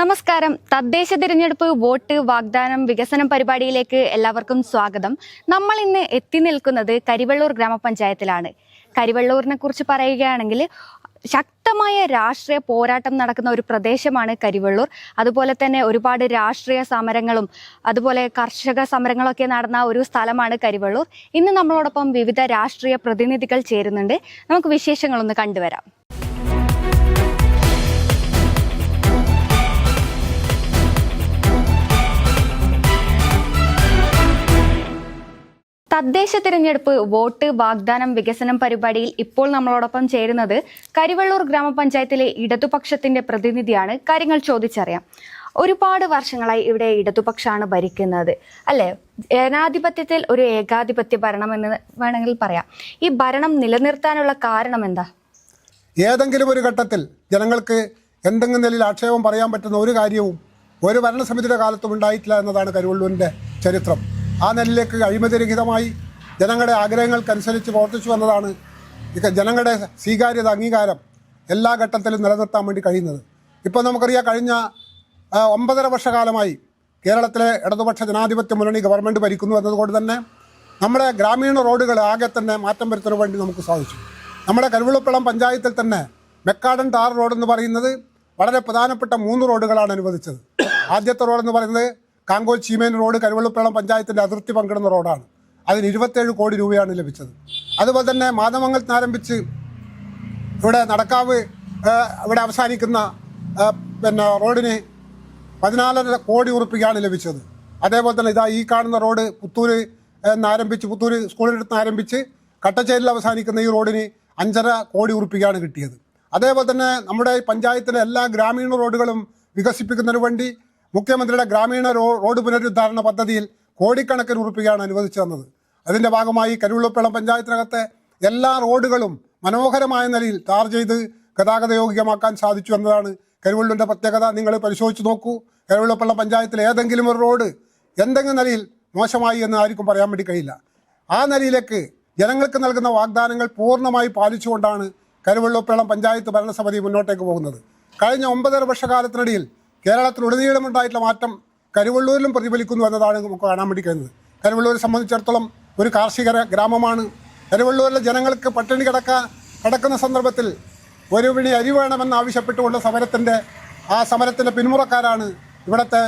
നമസ്കാരം. തദ്ദേശ തിരഞ്ഞെടുപ്പ് വോട്ട് വാഗ്ദാനം വികസനം പരിപാടിയിലേക്ക് എല്ലാവർക്കും സ്വാഗതം. നമ്മൾ ഇന്ന് എത്തി നിൽക്കുന്നത് കരിവള്ളൂർ ഗ്രാമപഞ്ചായത്തിലാണ്. കരിവള്ളൂരിനെ കുറിച്ച് പറയുകയാണെങ്കിൽ ശക്തമായ രാഷ്ട്രീയ പോരാട്ടം നടക്കുന്ന ഒരു പ്രദേശമാണ് കരിവള്ളൂർ. അതുപോലെ തന്നെ ഒരുപാട് രാഷ്ട്രീയ സമരങ്ങളും അതുപോലെ കർഷക സമരങ്ങളൊക്കെ നടന്ന ഒരു സ്ഥലമാണ് കരിവള്ളൂർ. ഇന്ന് നമ്മളോടൊപ്പം വിവിധ രാഷ്ട്രീയ പ്രതിനിധികൾ ചേരുന്നുണ്ട്. നമുക്ക് വിശേഷങ്ങളൊന്ന് കണ്ടുവരാം. തദ്ദേശ തിരഞ്ഞെടുപ്പ് വോട്ട് വാഗ്ദാനം വികസനം പരിപാടിയിൽ ഇപ്പോൾ നമ്മളോടൊപ്പം ചേരുന്നത് കരിവള്ളൂർ ഗ്രാമപഞ്ചായത്തിലെ ഇടതുപക്ഷത്തിന്റെ പ്രതിനിധിയാണ്. കാര്യങ്ങൾ ചോദിച്ചറിയാം. ഒരുപാട് വർഷങ്ങളായി ഇവിടെ ഇടതുപക്ഷമാണ് ഭരിക്കുന്നത്. അല്ലെ? ജനാധിപത്യത്തിൽ ഒരു ഏകാധിപത്യ ഭരണം എന്ന് വേണമെങ്കിൽ പറയാം. ഈ ഭരണം നിലനിർത്താനുള്ള കാരണം എന്താ? ഏതെങ്കിലും ഒരു ഘട്ടത്തിൽ ജനങ്ങൾക്ക് എന്തെങ്കിലും നിലയിൽ ആക്ഷേപം പറയാൻ പറ്റുന്ന ഒരു കാര്യവും ഒരു ഭരണസമിതിയുടെ കാലത്തും ഉണ്ടായിട്ടില്ല എന്നതാണ് കരുവള്ളൂരിന്റെ ചരിത്രം. ആ നിലയിലേക്ക് അഴിമതിരഹിതമായി ജനങ്ങളുടെ ആഗ്രഹങ്ങൾക്കനുസരിച്ച് പ്രവർത്തിച്ചു വന്നതാണ് ഇത് ജനങ്ങളുടെ സ്വീകാര്യത അംഗീകാരം എല്ലാ ഘട്ടത്തിലും നിലനിർത്താൻ വേണ്ടി കഴിയുന്നത്. ഇപ്പോൾ നമുക്കറിയാം കഴിഞ്ഞ ഒമ്പതര വർഷകാലമായി കേരളത്തിലെ ഇടതുപക്ഷ ജനാധിപത്യ മുന്നണി ഗവൺമെന്റ് ഭരിക്കുന്നു എന്നതുകൊണ്ട് തന്നെ നമ്മുടെ ഗ്രാമീണ റോഡുകൾ ആകെ തന്നെ മാറ്റം വരുത്തുന്നതിന് വേണ്ടി നമുക്ക് സാധിച്ചു. നമ്മുടെ കരുവിളപ്പളം പഞ്ചായത്തിൽ തന്നെ മെക്കാടൻ ടാർ റോഡ് എന്ന് പറയുന്നത് വളരെ പ്രധാനപ്പെട്ട മൂന്ന് റോഡുകളാണ് അനുവദിച്ചത്. ആദ്യത്തെ റോഡ് എന്ന് പറയുന്നത് കാങ്കോൽ ചീമേൻ റോഡ് കരുവള്ളപ്പേളം പഞ്ചായത്തിന്റെ അതിർത്തി പങ്കിടുന്ന റോഡാണ്. അതിന് ഇരുപത്തേഴ് കോടി രൂപയാണ് ലഭിച്ചത്. അതുപോലെ തന്നെ മാതമംഗലത്ത് ആരംഭിച്ച് ഇവിടെ നടക്കാവ് ഇവിടെ അവസാനിക്കുന്ന പിന്നെ റോഡിന് പതിനാലര കോടി ഉറുപ്പികയാണ് ലഭിച്ചത്. അതേപോലെ തന്നെ ഇതാ ഈ കാണുന്ന റോഡ് പുത്തൂര് ആരംഭിച്ച് പുത്തൂര് സ്കൂളിനടുത്ത് ആരംഭിച്ച് കട്ടച്ചേരിൽ അവസാനിക്കുന്ന ഈ റോഡിന് അഞ്ചര കോടി ഉറുപ്പികയാണ് കിട്ടിയത്. അതേപോലെ തന്നെ നമ്മുടെ പഞ്ചായത്തിലെ എല്ലാ ഗ്രാമീണ റോഡുകളും വികസിപ്പിക്കുന്നതിന് വേണ്ടി മുഖ്യമന്ത്രിയുടെ ഗ്രാമീണ റോഡ് പുനരുദ്ധാരണ പദ്ധതിയിൽ കോടിക്കണക്കിന് ഉറുപ്പികയാണ് അനുവദിച്ചു തന്നത്. അതിന്റെ ഭാഗമായി കരുവള്ളപ്പള്ളം പഞ്ചായത്തിനകത്തെ എല്ലാ റോഡുകളും മനോഹരമായ നിലയിൽ ടാർ ചെയ്ത് ഗതാഗത യോഗ്യമാക്കാൻ സാധിച്ചു എന്നതാണ് കരുവള്ളൂരിന്റെ പ്രത്യേകത. നിങ്ങൾ പരിശോധിച്ച് നോക്കൂ. കരുവള്ളപ്പള്ളം പഞ്ചായത്തിലെ ഏതെങ്കിലും ഒരു റോഡ് എന്തെങ്കിലും നിലയിൽ മോശമായി എന്ന് ആർക്കും പറയാൻ വേണ്ടി കഴിയില്ല. ആ നിലയിലേക്ക് ജനങ്ങൾക്ക് നൽകുന്ന വാഗ്ദാനങ്ങൾ പൂർണമായി പാലിച്ചുകൊണ്ടാണ് കരുവള്ളപ്പള്ളം പഞ്ചായത്ത് ഭരണസമിതി മുന്നോട്ടേക്ക് പോകുന്നത്. കഴിഞ്ഞ ഒമ്പതര വർഷകാലത്തിനിടയിൽ കേരളത്തിലുടനീളമുണ്ടായിട്ടുള്ള മാറ്റം കരുവള്ളൂരിലും പ്രതിഫലിക്കുന്നു എന്നതാണ് നമുക്ക് കാണാൻ വേണ്ടി കഴിയുന്നത് കരുവള്ളൂരെ സംബന്ധിച്ചിടത്തോളം ഒരു കാർഷിക ഗ്രാമമാണ്. കരുവള്ളൂരിലെ ജനങ്ങൾക്ക് പട്ടിണി കിടക്കാൻ കിടക്കുന്ന സന്ദർഭത്തിൽ ഒരു പിണി അരി വേണമെന്ന് ആവശ്യപ്പെട്ടുകൊണ്ട് സമരത്തിന്റെ ആ സമരത്തിന്റെ പിന്മുറക്കാരാണ് ഇവിടുത്തെ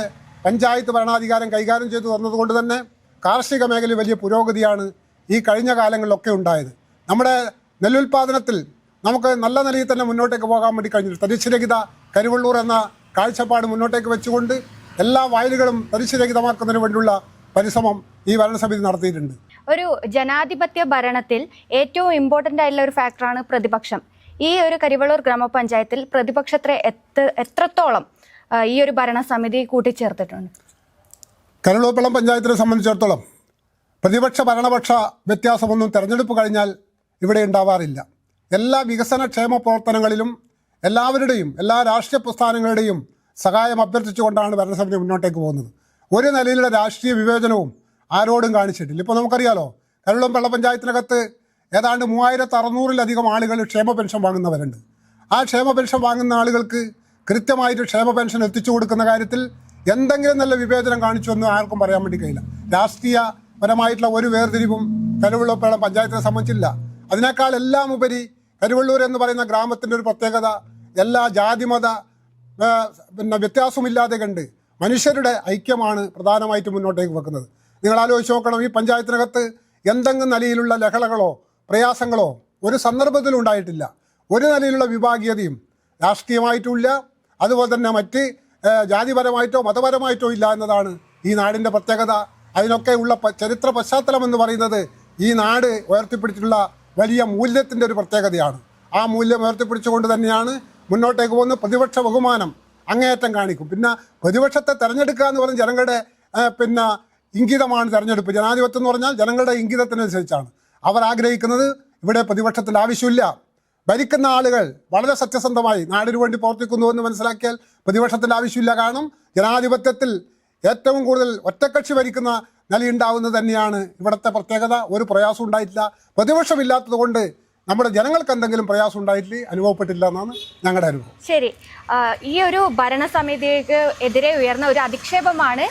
പഞ്ചായത്ത് ഭരണാധികാരം കൈകാര്യം ചെയ്തു തന്നതുകൊണ്ട് തന്നെ കാർഷിക മേഖലയിൽ വലിയ പുരോഗതിയാണ് ഈ കഴിഞ്ഞ കാലങ്ങളിലൊക്കെ ഉണ്ടായത്. നമ്മുടെ നെല്ലുൽപാദനത്തിൽ നമുക്ക് നല്ല നിലയിൽ തന്നെ മുന്നോട്ടേക്ക് പോകാൻ വേണ്ടി കഴിഞ്ഞു തരിശ്ശരഹിത കരുവള്ളൂർ എന്ന കാഴ്ചപ്പാട് മുന്നോട്ടേക്ക് വെച്ചുകൊണ്ട് എല്ലാ വയലുകളും തരിശുരഹിതമാക്കുന്നതിന് വേണ്ടിയുള്ള പരിശ്രമം ഈ ഭരണസമിതി നടത്തിയിട്ടുണ്ട്. ഒരു ജനാധിപത്യ ഭരണത്തിൽ ഏറ്റവും ഇമ്പോർട്ടന്റ് ആയിട്ടുള്ള ഒരു ഫാക്ടറാണ് പ്രതിപക്ഷം. ഈ ഒരു കരിവളൂർ ഗ്രാമപഞ്ചായത്തിൽ പ്രതിപക്ഷത്തെ എത്രത്തോളം ഈ ഒരു ഭരണസമിതി കൂട്ടിച്ചേർത്തിട്ടുണ്ട്? കരുളൂപ്പള്ളം പഞ്ചായത്തിനെ സംബന്ധിച്ചിടത്തോളം പ്രതിപക്ഷ ഭരണപക്ഷ വ്യത്യാസമൊന്നും തെരഞ്ഞെടുപ്പ് കഴിഞ്ഞാൽ ഇവിടെ ഉണ്ടാവാറില്ല. എല്ലാ വികസന ക്ഷേമ പ്രവർത്തനങ്ങളിലും എല്ലാവരുടെയും എല്ലാ രാഷ്ട്രീയ പ്രസ്ഥാനങ്ങളുടെയും സഹായം അഭ്യർത്ഥിച്ചുകൊണ്ടാണ് ഭരണസമിതി മുന്നോട്ടേക്ക് പോകുന്നത്. ഒരു നിലയിലുള്ള രാഷ്ട്രീയ വിവേചനവും ആരോടും കാണിച്ചിട്ടില്ല. ഇപ്പോൾ നമുക്കറിയാലോ കരുളംപള്ള പഞ്ചായത്തിനകത്ത് ഏതാണ്ട് മൂവായിരത്തി അറുന്നൂറിലധികം ആളുകൾ ക്ഷേമ പെൻഷൻ വാങ്ങുന്നവരുണ്ട്. ആ ക്ഷേമ പെൻഷൻ വാങ്ങുന്ന ആളുകൾക്ക് കൃത്യമായിട്ട് ക്ഷേമ പെൻഷൻ എത്തിച്ചു കൊടുക്കുന്ന കാര്യത്തിൽ എന്തെങ്കിലും നല്ല വിവേചനം കാണിച്ചു എന്ന് ആർക്കും പറയാൻ വേണ്ടി കഴിയില്ല. രാഷ്ട്രീയപരമായിട്ടുള്ള ഒരു വേർതിരിവും കരുവള്ളപ്പേളം പഞ്ചായത്തിനെ സംബന്ധിച്ചില്ല അതിനേക്കാൾ എല്ലാം ഉപരി കരുവള്ളൂർ എന്ന് പറയുന്ന ഗ്രാമത്തിന്റെ ഒരു പ്രത്യേകത എല്ലാ ജാതിമത പിന്നെ വ്യത്യാസമില്ലാതെ കണ്ട് മനുഷ്യരുടെ ഐക്യമാണ് പ്രധാനമായിട്ടും മുന്നോട്ടേക്ക് വെക്കുന്നത്. നിങ്ങൾ ആലോചിച്ച് നോക്കണം ഈ പഞ്ചായത്തിനകത്ത് എന്തെങ്കിലും നിലയിലുള്ള ലഹളകളോ പ്രയാസങ്ങളോ ഒരു സന്ദർഭത്തിലും ഉണ്ടായിട്ടില്ല. ഒരു നിലയിലുള്ള വിഭാഗീയതയും രാഷ്ട്രീയമായിട്ടുമില്ല. അതുപോലെ തന്നെ മറ്റ് ജാതിപരമായിട്ടോ മതപരമായിട്ടോ ഇല്ല എന്നതാണ് ഈ നാടിന്റെ പ്രത്യേകത. അതിനൊക്കെ ഉള്ള ചരിത്ര പശ്ചാത്തലം എന്ന് പറയുന്നത് ഈ നാട് ഉയർത്തിപ്പിടിച്ചിട്ടുള്ള വലിയ മൂല്യത്തിന്റെ ഒരു പ്രത്യേകതയാണ്. ആ മൂല്യം ഉയർത്തിപ്പിടിച്ചുകൊണ്ട് തന്നെയാണ് മുന്നോട്ടേക്ക് പോകുന്ന പ്രതിപക്ഷ ബഹുമാനം അങ്ങേയറ്റം കാണിക്കും. പിന്നെ പ്രതിപക്ഷത്തെ തെരഞ്ഞെടുക്കുക എന്ന് പറഞ്ഞ ജനങ്ങളുടെ പിന്നെ ഇംഗിതമാണ് തെരഞ്ഞെടുപ്പ്. ജനാധിപത്യം എന്ന് പറഞ്ഞാൽ ജനങ്ങളുടെ ഇംഗിതത്തിനനുസരിച്ചാണ്. അവർ ആഗ്രഹിക്കുന്നത് ഇവിടെ പ്രതിപക്ഷത്തിൽ ആവശ്യമില്ല. ഭരിക്കുന്ന ആളുകൾ വളരെ സത്യസന്ധമായി നാടിനു വേണ്ടി പ്രവർത്തിക്കുന്നു എന്ന് മനസ്സിലാക്കിയാൽ പ്രതിപക്ഷത്തിൽ ആവശ്യമില്ല. കാരണം ജനാധിപത്യത്തിൽ ഏറ്റവും കൂടുതൽ ഒറ്റക്കക്ഷി ഭരിക്കുന്ന നിലയുണ്ടാവുന്നത് തന്നെയാണ് ഇവിടുത്തെ പ്രത്യേകത. ഒരു പ്രയാസം ഉണ്ടായിട്ടില്ല. പ്രതിപക്ഷമില്ലാത്തത് കൊണ്ട് നമ്മുടെ ജനങ്ങൾക്ക് എന്തെങ്കിലും പ്രയാസം ഉണ്ടായിട്ടില്ല? അനുഭവപ്പെട്ടില്ല എന്നാണ് ഞങ്ങളുടെ അനുഭവം. ശരി. ഈ ഒരു ഭരണസമിതിക്ക് എതിരെ ഉയർന്ന ഒരു അധിക്ഷേപമാണ്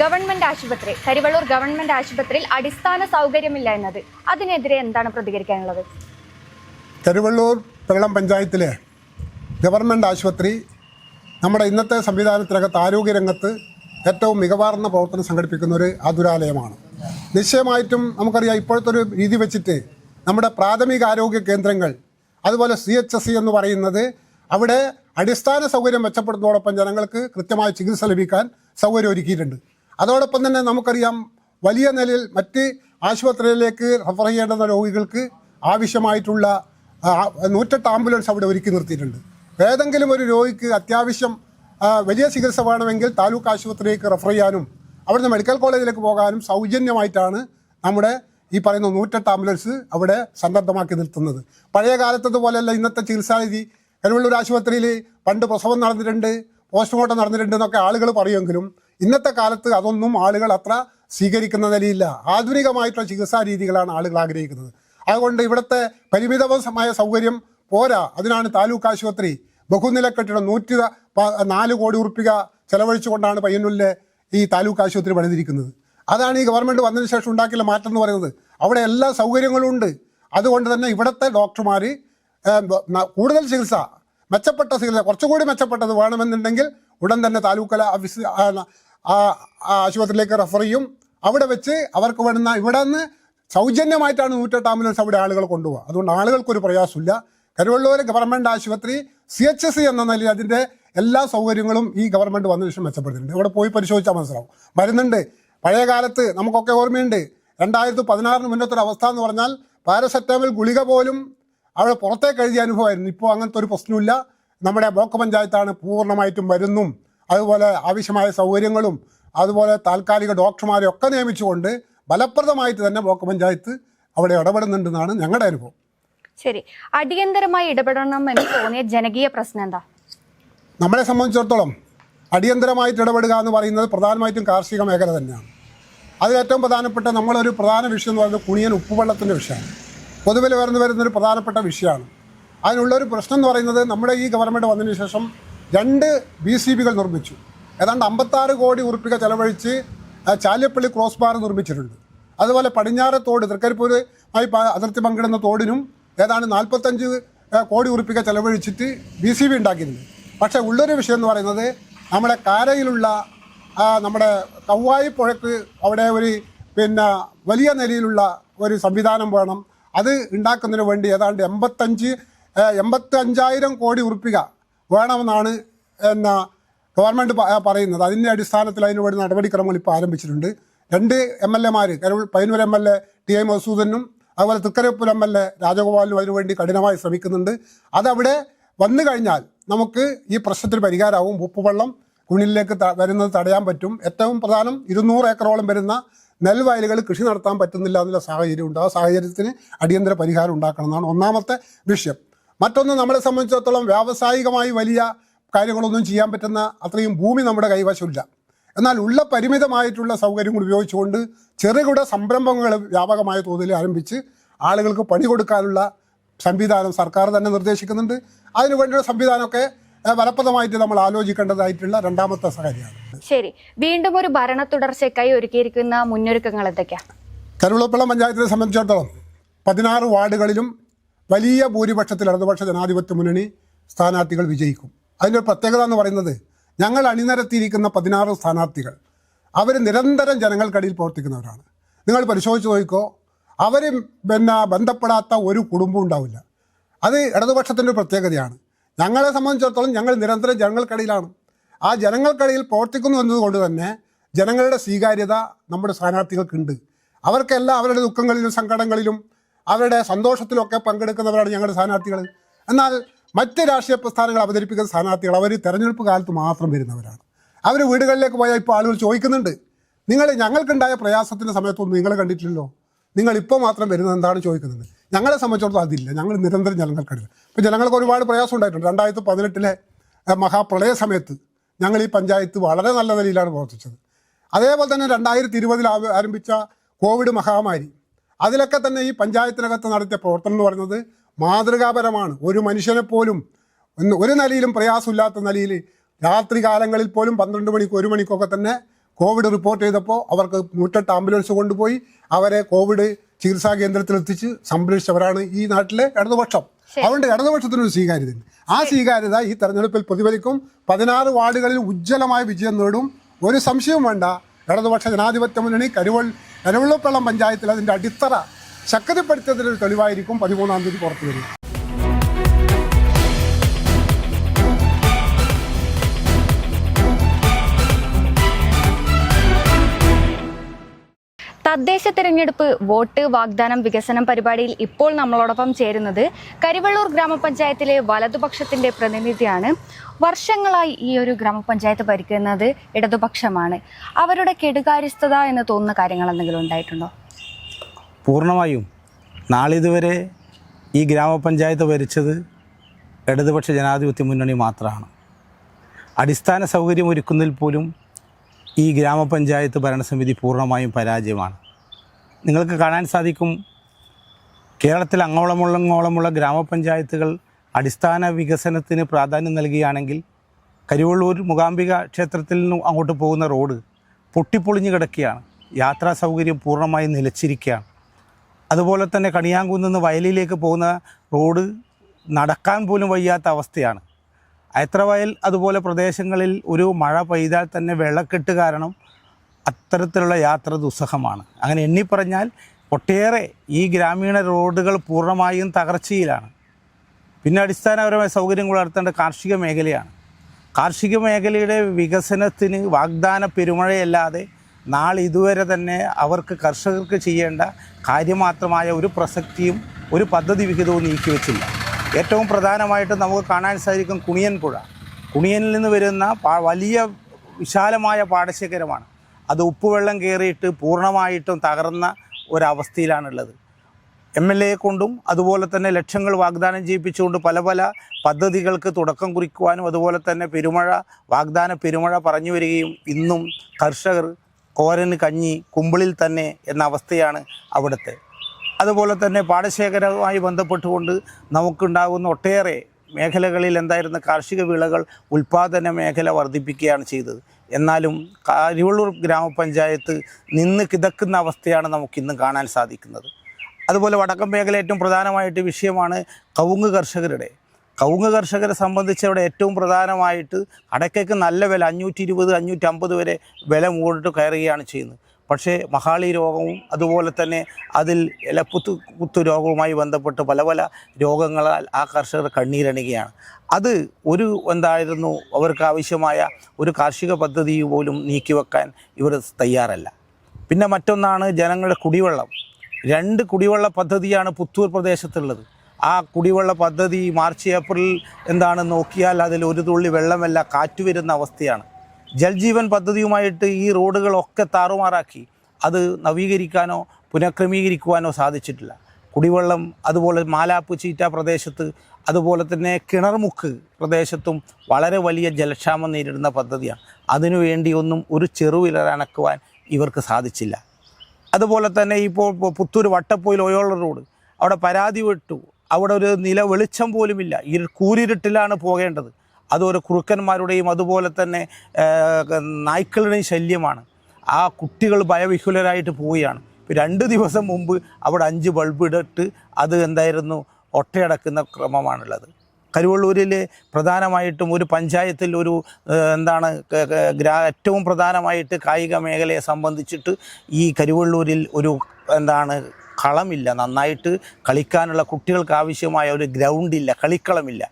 ഗവൺമെന്റ് ആശുപത്രി കരിവള്ളൂർ ഗവൺമെന്റ് ആശുപത്രിയിൽ അടിസ്ഥാന സൗകര്യമില്ല എന്നത്. അതിനെതിരെ എന്താണ് പ്രതികരിക്കാനുള്ളത്? കരുവള്ളൂർ വെള്ളം പഞ്ചായത്തിലെ ഗവൺമെന്റ് ആശുപത്രി നമ്മുടെ ഇന്നത്തെ സംവിധാനത്തിനകത്ത് ആരോഗ്യരംഗത്ത് ഏറ്റവും മികവാർന്ന പ്രവർത്തനം സംഘടിപ്പിക്കുന്ന ഒരു ആതുരാലയമാണ്. നിശ്ചയമായിട്ടും നമുക്കറിയാം ഇപ്പോഴത്തെ ഒരു രീതി വെച്ചിട്ട് നമ്മുടെ പ്രാഥമിക ആരോഗ്യ കേന്ദ്രങ്ങൾ അതുപോലെ സി എച്ച് എസ് സി എന്ന് പറയുന്നത് അവിടെ അടിസ്ഥാന സൗകര്യം മെച്ചപ്പെടുന്നതോടൊപ്പം ജനങ്ങൾക്ക് കൃത്യമായ ചികിത്സ ലഭിക്കാൻ സൗകര്യം ഒരുക്കിയിട്ടുണ്ട്. അതോടൊപ്പം തന്നെ നമുക്കറിയാം വലിയ നിലയിൽ മറ്റ് ആശുപത്രിയിലേക്ക് റഫർ ചെയ്യേണ്ടുന്ന രോഗികൾക്ക് ആവശ്യമായിട്ടുള്ള നൂറ്റെട്ട് ആംബുലൻസ് അവിടെ ഒരുക്കി നിർത്തിയിട്ടുണ്ട്. ഏതെങ്കിലും ഒരു രോഗിക്ക് അത്യാവശ്യം വലിയ ചികിത്സ വേണമെങ്കിൽ താലൂക്ക് ആശുപത്രിയിലേക്ക് റെഫർ ചെയ്യാനും അവിടുന്ന് മെഡിക്കൽ കോളേജിലേക്ക് പോകാനും സൗജന്യമായിട്ടാണ് നമ്മുടെ ഈ പറയുന്ന നൂറ്റെട്ട് ആംബുലൻസ് അവിടെ സന്നദ്ധമാക്കി നിർത്തുന്നത്. പഴയ കാലത്തതുപോലെയല്ല ഇന്നത്തെ ചികിത്സാരീതി കരുവള്ളൂർ ആശുപത്രിയിൽ പണ്ട് പ്രസവം നടന്നിട്ടുണ്ട് പോസ്റ്റ്മോർട്ടം നടന്നിട്ടുണ്ട് എന്നൊക്കെ ആളുകൾ പറയുമെങ്കിലും ഇന്നത്തെ കാലത്ത് അതൊന്നും ആളുകൾ അത്ര സ്വീകരിക്കുന്ന നിലയില്ല. ആധുനികമായിട്ടുള്ള ചികിത്സാ രീതികളാണ് ആളുകൾ ആഗ്രഹിക്കുന്നത്. അതുകൊണ്ട് ഇവിടുത്തെ പരിമിതമായ സൗകര്യം പോരാ. അതിനാണ് താലൂക്ക് ആശുപത്രി ബഹുനില കെട്ടിടം നൂറ്റി നാല് കോടി ഉറുപ്പിക ചെലവഴിച്ചുകൊണ്ടാണ് പയ്യന്നൂരിലെ ഈ താലൂക്ക് ആശുപത്രി പണിതിരിക്കുന്നത്. അതാണ് ഈ ഗവൺമെന്റ് വന്നതിന് ശേഷം ഉണ്ടാക്കിയ മാറ്റം എന്ന് പറയുന്നത്. അവിടെ എല്ലാ സൗകര്യങ്ങളും ഉണ്ട്. അതുകൊണ്ട് തന്നെ ഇവിടുത്തെ ഡോക്ടർമാർ കൂടുതൽ ചികിത്സ മെച്ചപ്പെട്ട ചികിത്സ കുറച്ചുകൂടി മെച്ചപ്പെട്ടത് വേണമെന്നുണ്ടെങ്കിൽ ഉടൻ തന്നെ താലൂക്കല ഓഫീസ് ആശുപത്രിയിലേക്ക് റെഫർ ചെയ്യും. അവിടെ വെച്ച് അവർക്ക് വേണ്ട ഇവിടെ നിന്ന് സൗജന്യമായിട്ടാണ് നൂറ്റെട്ട് ആംബുലൻസ് അവിടെ ആളുകൾ കൊണ്ടുപോകുക അതുകൊണ്ട് ആളുകൾക്കൊരു പ്രയാസമില്ല. കരുവള്ളൂർ ഗവൺമെന്റ് ആശുപത്രി സി എച്ച് സി എന്ന നിലയിൽ അതിന്റെ എല്ലാ സൗകര്യങ്ങളും ഈ ഗവൺമെന്റ് വന്ന ശേഷം മെച്ചപ്പെടുത്തിയിട്ടുണ്ട്. ഇവിടെ പോയി പരിശോധിച്ചാൽ മനസ്സിലാവും. മരുന്നുണ്ട്. പഴയ കാലത്ത് നമുക്കൊക്കെ ഓർമ്മയുണ്ട്. രണ്ടായിരത്തി പതിനാറിന് മുന്നത്തൊരു അവസ്ഥ എന്ന് പറഞ്ഞാൽ പാരസെറ്റാമൽ ഗുളിക പോലും അവിടെ പുറത്തേക്ക് എഴുതിയ അനുഭവമായിരുന്നു. ഇപ്പോൾ അങ്ങനത്തെ ഒരു പ്രശ്നമില്ല നമ്മുടെ ബ്ലോക്ക് പഞ്ചായത്താണ് പൂർണമായിട്ടും വരുന്നും. അതുപോലെ ആവശ്യമായ സൗകര്യങ്ങളും അതുപോലെ താൽക്കാലിക ഡോക്ടർമാരെ ഒക്കെ നിയമിച്ചുകൊണ്ട് ഫലപ്രദമായിട്ട് തന്നെ ബ്ലോക്ക് പഞ്ചായത്ത് അവിടെ ഇടപെടുന്നുണ്ടെന്നാണ് ഞങ്ങളുടെ അനുഭവം. ശരി. അടിയന്തരമായി ഇടപെടണം എന്ന് തോന്നിയ ജനകീയ പ്രശ്നം എന്താ? നമ്മളെ സംബന്ധിച്ചിടത്തോളം അടിയന്തരമായിട്ട് ഇടപെടുക എന്ന് പറയുന്നത് പ്രധാനമായിട്ടും കാർഷിക മേഖല തന്നെയാണ്. അതിൽ ഏറ്റവും പ്രധാനപ്പെട്ട നമ്മളൊരു പ്രധാന വിഷയം എന്ന് പറയുന്നത് കുണിയൻ ഉപ്പുവെള്ളത്തിന്റെ വിഷയമാണ്. പൊതുവിൽ വരുന്ന വരുന്നൊരു പ്രധാനപ്പെട്ട വിഷയമാണ്. അതിനുള്ളൊരു പ്രശ്നം എന്ന് പറയുന്നത് നമ്മുടെ ഈ ഗവൺമെന്റ് വന്നതിന് ശേഷം രണ്ട് ബി സി ബികൾ നിർമ്മിച്ചു. ഏതാണ്ട് അമ്പത്താറ് കോടി ഉറുപ്പിക ചെലവഴിച്ച് ചാലിയപ്പള്ളി ക്രോസ് ബാർ നിർമ്മിച്ചിട്ടുണ്ട്. അതുപോലെ പടിഞ്ഞാറ് തോട് തൃക്കരിപ്പൂരുമായി അതിർത്തി പങ്കിടുന്ന തോടിനും ഏതാണ്ട് നാൽപ്പത്തഞ്ച് കോടി ഉറുപ്പിക ചെലവഴിച്ചിട്ട് ബി സി ബി ഉണ്ടാക്കിയിട്ടുണ്ട്. പക്ഷേ ഉള്ളൊരു വിഷയം എന്ന് പറയുന്നത് നമ്മുടെ കാരയിലുള്ള നമ്മുടെ കവ്വായി പുഴക്ക് അവിടെ ഒരു പിന്നെ വലിയ നിലയിലുള്ള ഒരു സംവിധാനം വേണം. അത് ഉണ്ടാക്കുന്നതിന് വേണ്ടി ഏതാണ്ട് എൺപത്തഞ്ച് എൺപത്തി അഞ്ചായിരം കോടി ഉറുപ്പിക വേണമെന്നാണ് എന്നാ ഗവൺമെന്റ് പറയുന്നത്. അതിന്റെ അടിസ്ഥാനത്തിൽ അതിനു വേണ്ടി നടപടിക്രമങ്ങൾ ഇപ്പോൾ ആരംഭിച്ചിട്ടുണ്ട്. രണ്ട് എം എൽ എമാർ Karur Payyanur M L A T I മസൂദനും അതുപോലെ തൃക്കരപ്പൂർ എം എൽ എ രാജഗോപാലിനും അതിനുവേണ്ടി കഠിനമായി ശ്രമിക്കുന്നുണ്ട്. അതവിടെ വന്നു കഴിഞ്ഞാൽ നമുക്ക് ഈ പ്രശ്നത്തിന് പരിഹാരമാവും ഉപ്പുവെള്ളം കുണിലേക്ക് വരുന്നത് തടയാൻ പറ്റും. ഏറ്റവും പ്രധാനം ഇരുന്നൂറ് ഏക്കറോളം വരുന്ന നെൽവയലുകൾ കൃഷി നടത്താൻ പറ്റുന്നില്ല എന്നുള്ള സാഹചര്യമുണ്ട്. ആ സാഹചര്യത്തിന് അടിയന്തര പരിഹാരം ഉണ്ടാക്കണം എന്നാണ് ഒന്നാമത്തെ വിഷയം. മറ്റൊന്ന് നമ്മളെ സംബന്ധിച്ചിടത്തോളം വ്യാവസായികമായി വലിയ കാര്യങ്ങളൊന്നും ചെയ്യാൻ പറ്റുന്ന അത്രയും ഭൂമി നമ്മുടെ കൈവശമില്ല. എന്നാൽ ഉള്ള പരിമിതമായിട്ടുള്ള സൗകര്യങ്ങൾ ഉപയോഗിച്ചുകൊണ്ട് ചെറുകിട സംരംഭങ്ങൾ വ്യാപകമായ തോതിൽ ആരംഭിച്ച് ആളുകൾക്ക് പണി കൊടുക്കാനുള്ള സംവിധാനം സർക്കാർ തന്നെ നിർദ്ദേശിക്കുന്നുണ്ട്. അതിനു വേണ്ടിയുള്ള സംവിധാനമൊക്കെ ഫലപ്രദമായിട്ട് നമ്മൾ ആലോചിക്കേണ്ടതായിട്ടുള്ള രണ്ടാമത്തെ കാര്യമാണ് ശരി. വീണ്ടും ഒരു ഭരണ തുടർച്ചയ്ക്കായി ഒരുക്കിയിരിക്കുന്ന മുന്നൊരുക്കങ്ങൾ എന്തൊക്കെയാ? കരുളപ്പള്ളം പഞ്ചായത്തിനെ സംബന്ധിച്ചിടത്തോളം പതിനാറ് വാർഡുകളിലും വലിയ ഭൂരിപക്ഷത്തിൽ ഇടതുപക്ഷ ജനാധിപത്യ മുന്നണി സ്ഥാനാർത്ഥികൾ വിജയിക്കും. അതിന്റെ ഒരു പ്രത്യേകത എന്ന് പറയുന്നത് ഞങ്ങൾ അണിനിരത്തിയിരിക്കുന്ന പതിനാറ് സ്ഥാനാർത്ഥികൾ അവർ നിരന്തരം ജനങ്ങൾക്കിടയിൽ പ്രവർത്തിക്കുന്നവരാണ്. നിങ്ങൾ പരിശോധിച്ച് നോക്കിക്കോ അവർ പിന്നെ ബന്ധപ്പെടാത്ത ഒരു കുടുംബം ഉണ്ടാവില്ല. അത് ഇടതുപക്ഷത്തിന്റെ പ്രത്യേകതയാണ്. ഞങ്ങളെ സംബന്ധിച്ചിടത്തോളം ഞങ്ങൾ നിരന്തരം ജനങ്ങൾക്കിടയിലാണ്. ആ ജനങ്ങൾക്കിടയിൽ പ്രവർത്തിക്കുന്നു എന്നതുകൊണ്ട് തന്നെ ജനങ്ങളുടെ സ്വീകാര്യത നമ്മുടെ സ്ഥാനാർത്ഥികൾക്കുണ്ട്. അവർക്കെല്ലാം അവരുടെ ദുഃഖങ്ങളിലും സങ്കടങ്ങളിലും അവരുടെ സന്തോഷത്തിലൊക്കെ പങ്കെടുക്കുന്നവരാണ് ഞങ്ങളുടെ സ്ഥാനാർത്ഥികൾ. എന്നാൽ മറ്റ് രാഷ്ട്രീയ പ്രസ്ഥാനങ്ങൾ അവതരിപ്പിക്കുന്ന സ്ഥാനാർത്ഥികൾ അവർ തെരഞ്ഞെടുപ്പ് കാലത്ത് മാത്രം വരുന്നവരാണ്. അവർ വീടുകളിലേക്ക് പോയാൽ ഇപ്പോൾ ആളുകൾ ചോദിക്കുന്നുണ്ട് നിങ്ങൾ ഞങ്ങൾക്കുണ്ടായ പ്രയാസത്തിന്റെ സമയത്തൊന്നും നിങ്ങളെ കണ്ടിട്ടില്ലല്ലോ? നിങ്ങൾ ഇപ്പോൾ മാത്രം വരുന്നത് എന്താണ് ചോദിക്കുന്നത്? ഞങ്ങളെ സംബന്ധിച്ചിടത്തോളം അതില്ല. ഞങ്ങൾ നിരന്തരം ജനങ്ങൾക്കടില്ല ഇപ്പോൾ ജനങ്ങൾക്ക് ഒരുപാട് പ്രയാസം ഉണ്ടായിട്ടുണ്ട്. രണ്ടായിരത്തി പതിനെട്ടിലെ മഹാപ്രളയ സമയത്ത് ഞങ്ങൾ ഈ പഞ്ചായത്ത് വളരെ നല്ല നിലയിലാണ് പ്രവർത്തിച്ചത്. അതേപോലെ തന്നെ രണ്ടായിരത്തി ഇരുപതിൽ ആരംഭിച്ച കോവിഡ് മഹാമാരി അതിലൊക്കെ തന്നെ ഈ പഞ്ചായത്തിനകത്ത് നടത്തിയ പ്രവർത്തനം എന്ന് പറയുന്നത് മാതൃകാപരമാണ്. ഒരു മനുഷ്യനെ പോലും ഒരു നിലയിലും പ്രയാസമില്ലാത്ത നിലയിൽ രാത്രി കാലങ്ങളിൽ പോലും പന്ത്രണ്ട് മണിക്കോ ഒരു മണിക്കൊക്കെ തന്നെ കോവിഡ് റിപ്പോർട്ട് ചെയ്തപ്പോൾ അവർക്ക് നൂറ്റെട്ട് ആംബുലൻസ് കൊണ്ടുപോയി അവരെ കോവിഡ് ചികിത്സാ കേന്ദ്രത്തിൽ എത്തിച്ച് സംരക്ഷിച്ചവരാണ് ഈ നാട്ടിലെ ഇടതുപക്ഷം. അതുകൊണ്ട് ഇടതുപക്ഷത്തിനൊരു സ്വീകാര്യതയുണ്ട് ആ സ്വീകാര്യത ഈ തെരഞ്ഞെടുപ്പിൽ പ്രതിഫലിക്കും. പതിനാറ് വാർഡുകളിൽ ഉജ്ജ്വലമായ വിജയം നേടും. ഒരു സംശയവും വേണ്ട. ഇടതുപക്ഷ ജനാധിപത്യ മുന്നണി കരുവൾ കരുവള്ളപ്പള്ളം പഞ്ചായത്തിൽ അതിന്റെ അടിത്തറ ശക്തിപ്പെടുത്തിയതിനൊരു തെളിവായിരിക്കും പതിമൂന്നാം തീയതി പുറത്തു വരിക തദ്ദേശ തിരഞ്ഞെടുപ്പ് വോട്ട് വാഗ്ദാനം വികസനം പരിപാടിയിൽ ഇപ്പോൾ നമ്മളോടൊപ്പം ചേരുന്നത് കരിവള്ളൂർ ഗ്രാമപഞ്ചായത്തിലെ വലതുപക്ഷത്തിന്റെ പ്രതിനിധിയാണ്. വർഷങ്ങളായി ഈ ഒരു ഗ്രാമപഞ്ചായത്ത് ഭരിക്കുന്നത് ഇടതുപക്ഷമാണ്. അവരുടെ കെടുകാര്യസ്ഥത എന്ന് തോന്നുന്ന കാര്യങ്ങൾ എന്തെങ്കിലും ഉണ്ടായിട്ടുണ്ടോ? പൂർണമായും. നാളിതുവരെ ഈ ഗ്രാമപഞ്ചായത്ത് ഭരിച്ചത് ഇടതുപക്ഷ ജനാധിപത്യ മുന്നണി മാത്രമാണ്. അടിസ്ഥാന സൗകര്യം ഒരുക്കുന്നതിൽ പോലും ഈ ഗ്രാമപഞ്ചായത്ത് ഭരണസമിതി പൂർണമായും പരാജയമാണ്. നിങ്ങൾക്ക് കാണാൻ സാധിക്കും കേരളത്തിൽ അങ്ങോളമുള്ള അങ്ങോളമുള്ള ഗ്രാമപഞ്ചായത്തുകൾ അടിസ്ഥാന വികസനത്തിന് പ്രാധാന്യം നൽകുകയാണെങ്കിൽ കരിവള്ളൂർ മുകാംബിക ക്ഷേത്രത്തിൽ നിന്നും അങ്ങോട്ട് പോകുന്ന റോഡ് പൊട്ടിപ്പൊളിഞ്ഞു കിടക്കുകയാണ്. യാത്രാ സൗകര്യം പൂർണമായും നിലച്ചിരിക്കുകയാണ്. അതുപോലെ തന്നെ കണിയാങ്കുന്ന് വയലിലേക്ക് പോകുന്ന റോഡ് നടക്കാൻ പോലും വയ്യാത്ത അവസ്ഥയാണ്. അയത്രവയൽ അതുപോലെ പ്രദേശങ്ങളിൽ ഒരു മഴ പെയ്താൽ തന്നെ വെള്ളക്കെട്ട് കാരണം അത്തരത്തിലുള്ള യാത്ര ദുസ്സഹമാണ്. അങ്ങനെ എണ്ണിപ്പറഞ്ഞാൽ ഒട്ടേറെ ഈ ഗ്രാമീണ റോഡുകൾ പൂർണമായും തകർച്ചയിലാണ്. പിന്നെ അടിസ്ഥാനപരമായ സൗകര്യങ്ങൾ വളർത്തേണ്ട കാർഷിക മേഖലയാണ്. കാർഷിക മേഖലയുടെ വികസനത്തിന് വാഗ്ദാന പെരുമഴയല്ലാതെ നാളെ ഇതുവരെ തന്നെ അവർക്ക് കർഷകർക്ക് ചെയ്യേണ്ട കാര്യമാത്രമായ ഒരു പ്രസക്തിയും ഒരു പദ്ധതി വിഹിതവും നീക്കിവെച്ചില്ല. ഏറ്റവും പ്രധാനമായിട്ട് നമുക്ക് കാണാൻ സാധിക്കും കുണിയൻ പുഴ. കുണിയനിൽ നിന്ന് വരുന്ന വലിയ വിശാലമായ പാടശേഖരമാണ്. അത് ഉപ്പുവെള്ളം കയറിയിട്ട് പൂർണമായിട്ടും തകർന്ന ഒരവസ്ഥയിലാണുള്ളത്. എം എൽ എയെ കൊണ്ടും അതുപോലെ തന്നെ ലക്ഷങ്ങൾ വാഗ്ദാനം ചെയ്യിപ്പിച്ചുകൊണ്ട് പല പല പദ്ധതികൾക്ക് തുടക്കം കുറിക്കുവാനും അതുപോലെ തന്നെ പെരുമഴ വാഗ്ദാന പെരുമഴ പറഞ്ഞു വരികയും ഇന്നും കർഷകർ കോരന് കഞ്ഞി കുമ്പിളിൽ തന്നെ എന്ന അവസ്ഥയാണ് അവിടുത്തെ. അതുപോലെ തന്നെ പാടശേഖരവുമായി ബന്ധപ്പെട്ടുകൊണ്ട് നമുക്കുണ്ടാകുന്ന ഒട്ടേറെ മേഖലകളിൽ എന്തായിരുന്നു കാർഷിക വിളകൾ ഉൽപ്പാദന മേഖല വർദ്ധിപ്പിക്കുകയാണ് ചെയ്തത്. എന്നാലും കരിവള്ളൂർ ഗ്രാമപഞ്ചായത്ത് നിന്ന് കിതക്കുന്ന അവസ്ഥയാണ് നമുക്കിന്ന് കാണാൻ സാധിക്കുന്നത്. അതുപോലെ വടക്കൻ മേഖല ഏറ്റവും പ്രധാനമായിട്ട് വിഷയമാണ് കവുങ്ങ് കർഷകരുടെ. കവുങ്ങ് കർഷകരെ സംബന്ധിച്ച് അവിടെ ഏറ്റവും പ്രധാനമായിട്ട് അടയ്ക്കയ്ക്ക് നല്ല വില അഞ്ഞൂറ്റി ഇരുപത് അഞ്ഞൂറ്റി അമ്പത് വരെ വില മുകളിട്ട് കയറുകയാണ് ചെയ്യുന്നത്. പക്ഷേ മഹാളി രോഗവും അതുപോലെ തന്നെ അതിൽ ഇല പുത്തു കുത്തു രോഗവുമായി ബന്ധപ്പെട്ട് പല പല രോഗങ്ങളാൽ ആ കർഷകർ കണ്ണീരണികയാണ് അത് ഒരു എന്തായിരുന്നു? അവർക്ക് ആവശ്യമായ ഒരു കാർഷിക പദ്ധതി പോലും നീക്കിവെക്കാൻ ഇവർ തയ്യാറല്ല. പിന്നെ മറ്റൊന്നാണ് ജനങ്ങളുടെ കുടിവെള്ളം. രണ്ട് കുടിവെള്ള പദ്ധതിയാണ് പുത്തൂർ പ്രദേശത്തുള്ളത്. ആ കുടിവെള്ള പദ്ധതി മാർച്ച് ഏപ്രിൽ എന്താണ് നോക്കിയാൽ അതിൽ ഒരു തുള്ളി വെള്ളമല്ല കാറ്റ് വരുന്ന അവസ്ഥയാണ്. ജൽജീവൻ പദ്ധതിയുമായിട്ട് ഈ റോഡുകളൊക്കെ താറുമാറാക്കി അത് നവീകരിക്കാനോ പുനഃക്രമീകരിക്കുവാനോ സാധിച്ചിട്ടില്ല. കുടിവെള്ളം അതുപോലെ മാലാപ്പ് ചീറ്റ പ്രദേശത്ത് അതുപോലെ തന്നെ കിണർമുക്ക് പ്രദേശത്തും വളരെ വലിയ ജലക്ഷാമം നേരിടുന്ന പദ്ധതിയാണ്. അതിനുവേണ്ടി ഒന്നും ഒരു ചെറുവിലനക്കുവാൻ ഇവർക്ക് സാധിച്ചില്ല. അതുപോലെ തന്നെ ഇപ്പോൾ പുത്തൂർ വട്ടപ്പോയിൽ ഒയോള റോഡ് അവിടെ പരാതി വിട്ടു. അവിടെ ഒരു നില വെളിച്ചം പോലുമില്ല. ഇരു കൂരിരുട്ടിലാണ് പോകേണ്ടത്. അതൊരു കുറുക്കന്മാരുടെയും അതുപോലെ തന്നെ നായ്ക്കളുടെയും ശല്യമാണ്. ആ കുട്ടികൾ ഭയവിഹുലരായിട്ട് പോവുകയാണ്. രണ്ട് ദിവസം മുമ്പ് അവിടെ അഞ്ച് ബൾബ് ഇട്ടിട്ട് അത് എന്തായിരുന്നു? ഒട്ടയടക്കുന്ന ക്രമമാണുള്ളത്. കരുവള്ളൂരിൽ പ്രധാനമായിട്ടും ഒരു പഞ്ചായത്തിൽ ഒരു എന്താണ് ഏറ്റവും പ്രധാനമായിട്ട് കായിക മേഖലയെ സംബന്ധിച്ചിട്ട് ഈ കരുവള്ളൂരിൽ ഒരു എന്താണ് കളമില്ല. നന്നായിട്ട് കളിക്കാനുള്ള കുട്ടികൾക്ക് ആവശ്യമായ ഒരു ഗ്രൗണ്ടില്ല കളിക്കളമില്ല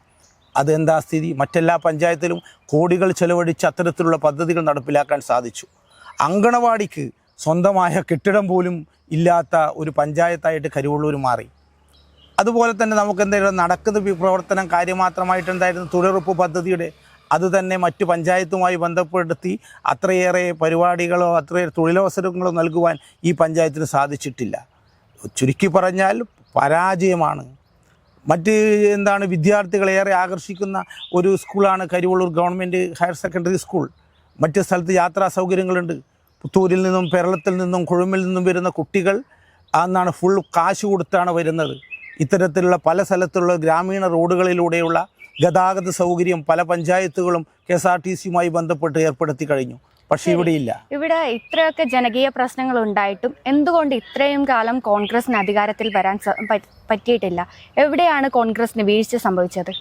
അതെന്താ സ്ഥിതി? മറ്റെല്ലാ പഞ്ചായത്തിലും കോടികൾ ചെലവഴിച്ച് അത്തരത്തിലുള്ള പദ്ധതികൾ നടപ്പിലാക്കാൻ സാധിച്ചു. അങ്കണവാടിക്ക് സ്വന്തമായ കെട്ടിടം പോലും ഇല്ലാത്ത ഒരു പഞ്ചായത്തായിട്ട് കരുവള്ളൂർ മാറി. അതുപോലെ തന്നെ നമുക്ക് എന്തായാലും നടക്കുന്ന പ്രവർത്തനം കാര്യമാത്രമായിട്ട് എന്തായിരുന്നു? തൊഴിലുറപ്പ് പദ്ധതിയുടെ അത് തന്നെ മറ്റു പഞ്ചായത്തുമായി ബന്ധപ്പെടുത്തി അത്രയേറെ പരിപാടികളോ അത്രയേറെ തൊഴിലവസരങ്ങളോ നൽകുവാൻ ഈ പഞ്ചായത്തിന് സാധിച്ചിട്ടില്ല. ചുരുക്കി പറഞ്ഞാൽ പരാജയമാണ്. മറ്റ് എന്താണ് വിദ്യാർത്ഥികളെ ഏറെ ആകർഷിക്കുന്ന ഒരു സ്കൂളാണ് Karivellur government higher secondary school. മറ്റ് സ്ഥലത്ത് യാത്രാ സൗകര്യങ്ങളുണ്ട്. പുത്തൂരിൽ നിന്നും കേരളത്തിൽ നിന്നും കൊഴുമ്പിൽ നിന്നും വരുന്ന കുട്ടികൾ അന്നാണ് ഫുൾ കാശ് കൊടുത്താണ് വരുന്നത്. ഇത്തരത്തിലുള്ള പല സ്ഥലത്തുള്ള ഗ്രാമീണ റോഡുകളിലൂടെയുള്ള ഗതാഗത സൗകര്യം പല പഞ്ചായത്തുകളും കെ എസ് ആർ ടി സിയുമായി ബന്ധപ്പെട്ട് ഏർപ്പെടുത്തി കഴിഞ്ഞു. പക്ഷേ ഇല്ല ഇവിടെ ഇത്രയൊക്കെ ജനകീയ പ്രശ്നങ്ങൾ ഉണ്ടായിട്ടും എന്തുകൊണ്ട് ഇത്രയും കാലം കോൺഗ്രസിന് അധികാരത്തിൽ വരാൻ പറ്റിയിട്ടില്ല? എവിടെയാണ് കോൺഗ്രസിന് വീഴ്ച സംഭവിച്ചത്?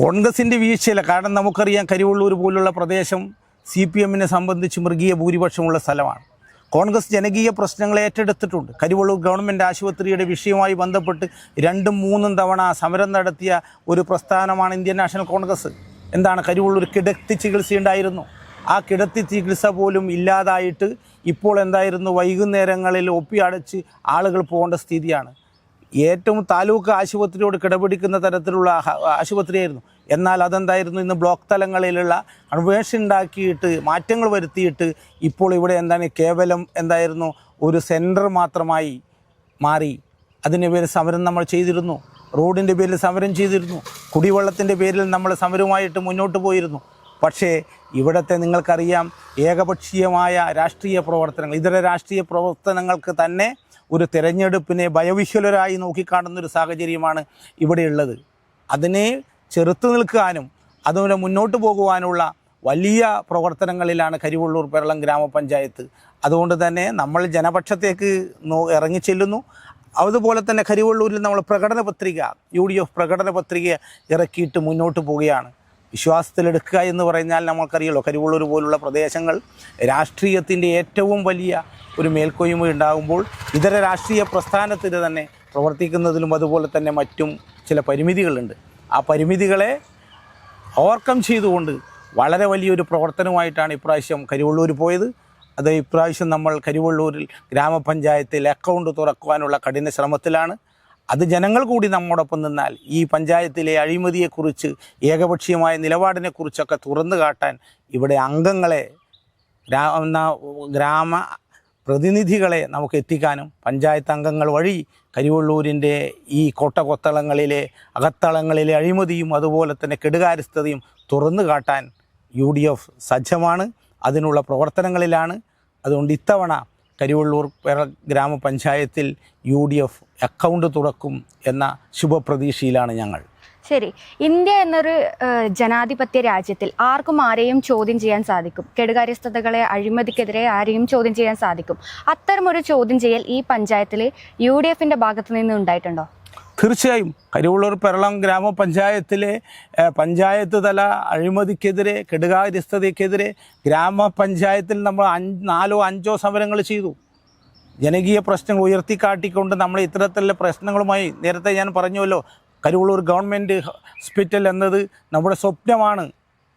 കോൺഗ്രസിന്റെ വീഴ്ചയില്ല. കാരണം നമുക്കറിയാം കരിവള്ളൂർ പോലുള്ള പ്രദേശം സി പി എമ്മിനെ സംബന്ധിച്ച് മൃഗീയ ഭൂരിപക്ഷമുള്ള സ്ഥലമാണ്. കോൺഗ്രസ് ജനകീയ പ്രശ്നങ്ങൾ ഏറ്റെടുത്തിട്ടുണ്ട്. കരിവള്ളൂർ ഗവൺമെന്റ് ആശുപത്രിയുടെ വിഷയവുമായി ബന്ധപ്പെട്ട് രണ്ടും മൂന്നും തവണ സമരം നടത്തിയ ഒരു പ്രസ്ഥാനമാണ് ഇന്ത്യൻ നാഷണൽ കോൺഗ്രസ്. എന്താണ് കരിവള്ളൂർ കിടത്തി ചികിത്സയുണ്ടായിരുന്നു? ആ കിടത്തി ചികിത്സ പോലും ഇല്ലാതായിട്ട് ഇപ്പോൾ എന്തായിരുന്നു? വൈകുന്നേരങ്ങളിൽ ഒപ്പി അടച്ച് ആളുകൾ പോകേണ്ട സ്ഥിതിയാണ്. ഏറ്റവും താലൂക്ക് ആശുപത്രിയോട് കിടപിടിക്കുന്ന തരത്തിലുള്ള ആശുപത്രിയായിരുന്നു. എന്നാൽ അതെന്തായിരുന്നു? ഇന്ന് ബ്ലോക്ക് തലങ്ങളിലുള്ള കൺവേർഷൻ ഉണ്ടാക്കിയിട്ട് മാറ്റങ്ങൾ വരുത്തിയിട്ട് ഇപ്പോൾ ഇവിടെ എന്താണ്? കേവലം എന്തായിരുന്നു? ഒരു സെന്റർ മാത്രമായി മാറി. അതിന്റെ പേരിൽ സമരം നമ്മൾ ചെയ്തിരുന്നു. റോഡിന്റെ പേരിൽ സമരം ചെയ്തിരുന്നു. കുടിവെള്ളത്തിന്റെ പേരിൽ നമ്മൾ സമരവുമായിട്ട് മുന്നോട്ട് പോയിരുന്നു. പക്ഷേ ഇവിടുത്തെ നിങ്ങൾക്കറിയാം ഏകപക്ഷീയമായ രാഷ്ട്രീയ പ്രവർത്തനങ്ങൾ. ഇതര രാഷ്ട്രീയ പ്രവർത്തനങ്ങൾക്ക് തന്നെ ഒരു തിരഞ്ഞെടുപ്പിനെ ഭയവിശ്വലരായി നോക്കിക്കാണുന്ന ഒരു സാഹചര്യമാണ് ഇവിടെയുള്ളത്. അതിനെ ചെറുത്തു നിൽക്കാനും അതുപോലെ മുന്നോട്ട് പോകുവാനുള്ള വലിയ പ്രവർത്തനങ്ങളിലാണ് കരിവള്ളൂർ പെരളം ഗ്രാമപഞ്ചായത്ത്. അതുകൊണ്ട് തന്നെ നമ്മൾ ജനപക്ഷത്തേക്ക് നോ ഇറങ്ങിച്ചെല്ലുന്നു അതുപോലെ തന്നെ കരിവള്ളൂരിൽ നമ്മൾ പ്രകടന പത്രിക യു ഡി എഫ് പ്രകടന പത്രിക ഇറക്കിയിട്ട് മുന്നോട്ട് പോവുകയാണ്. വിശ്വാസത്തിലെടുക്കുക എന്ന് പറഞ്ഞാൽ നമുക്കറിയാലോ കരിവള്ളൂർ പോലുള്ള പ്രദേശങ്ങൾ രാഷ്ട്രീയത്തിന്റെ ഏറ്റവും വലിയ ഒരു മേൽക്കൊയ്മ ഉണ്ടാകുമ്പോൾ ഇതര രാഷ്ട്രീയ പ്രസ്ഥാനത്തിന് തന്നെ പ്രവർത്തിക്കുന്നതിലും അതുപോലെ തന്നെ മറ്റും ചില പരിമിതികളുണ്ട്. ആ പരിമിതികളെ ഓവർകം ചെയ്തുകൊണ്ട് വളരെ വലിയൊരു പ്രവർത്തനമായിട്ടാണ് ഇപ്രാവശ്യം കരിവള്ളൂർ പോയത്. അത് ഇപ്രാവശ്യം നമ്മൾ കരിവള്ളൂരിൽ ഗ്രാമപഞ്ചായത്തിൽ അക്കൗണ്ട് തുറക്കുവാനുള്ള കഠിന ശ്രമത്തിലാണ്. അത് ജനങ്ങൾ കൂടി നമ്മോടൊപ്പം നിന്നാൽ ഈ പഞ്ചായത്തിലെ അഴിമതിയെക്കുറിച്ച് ഏകപക്ഷീയമായ നിലപാടിനെക്കുറിച്ചൊക്കെ തുറന്നു കാട്ടാൻ ഇവിടെ അംഗങ്ങളെ ഗ്രാമ പ്രതിനിധികളെ നമുക്ക് എത്തിക്കാനും പഞ്ചായത്ത് അംഗങ്ങൾ വഴി കരിവള്ളൂരിന്റെ ഈ കോട്ടകൊത്തളങ്ങളിലെ അകത്തളങ്ങളിലെ അഴിമതിയും അതുപോലെ തന്നെ കെടുകാര്യസ്ഥതയും തുറന്നു കാട്ടാൻ യു ഡി എഫ് സജ്ജമാണ്. അതിനുള്ള പ്രവർത്തനങ്ങളിലാണ്. അതുകൊണ്ട് ഇത്തവണ കരിവള്ളൂർ പേര ഗ്രാമപഞ്ചായത്തിൽ യു ഡി എഫ് അക്കൗണ്ട് തുറക്കും എന്ന ശുഭപ്രതീക്ഷയിലാണ് ഞങ്ങൾ. ശരി. ഇന്ത്യ എന്നൊരു ജനാധിപത്യ രാജ്യത്തിൽ ആർക്കും ആരെയും ചോദ്യം ചെയ്യാൻ സാധിക്കും. കെടുകാര്യസ്ഥതകളെ അഴിമതിക്കെതിരെ ആരെയും ചോദ്യം ചെയ്യാൻ സാധിക്കും. അത്തരമൊരു ചോദ്യം ചെയ്യൽ ഈ പഞ്ചായത്തിൽ യു ഡി എഫിന്റെ ഭാഗത്തു നിന്ന് ഉണ്ടായിട്ടുണ്ടോ? തീർച്ചയായും കരിവുള്ളൂർ പെരളം ഗ്രാമപഞ്ചായത്തിലെ പഞ്ചായത്ത് തല അഴിമതിക്കെതിരെ കെടുകാര്യസ്ഥതയ്ക്കെതിരെ ഗ്രാമപഞ്ചായത്തിൽ നമ്മൾ അഞ്ച് നാലോ അഞ്ചോ സമരങ്ങൾ ചെയ്തു. ജനകീയ പ്രശ്നങ്ങൾ ഉയർത്തിക്കാട്ടിക്കൊണ്ട് നമ്മൾ ഇത്തരത്തിലുള്ള പ്രശ്നങ്ങളുമായി നേരത്തെ ഞാൻ പറഞ്ഞുവല്ലോ കരുവള്ളൂർ ഗവൺമെന്റ് ഹോസ്പിറ്റൽ എന്നത് നമ്മുടെ സ്വപ്നമാണ്.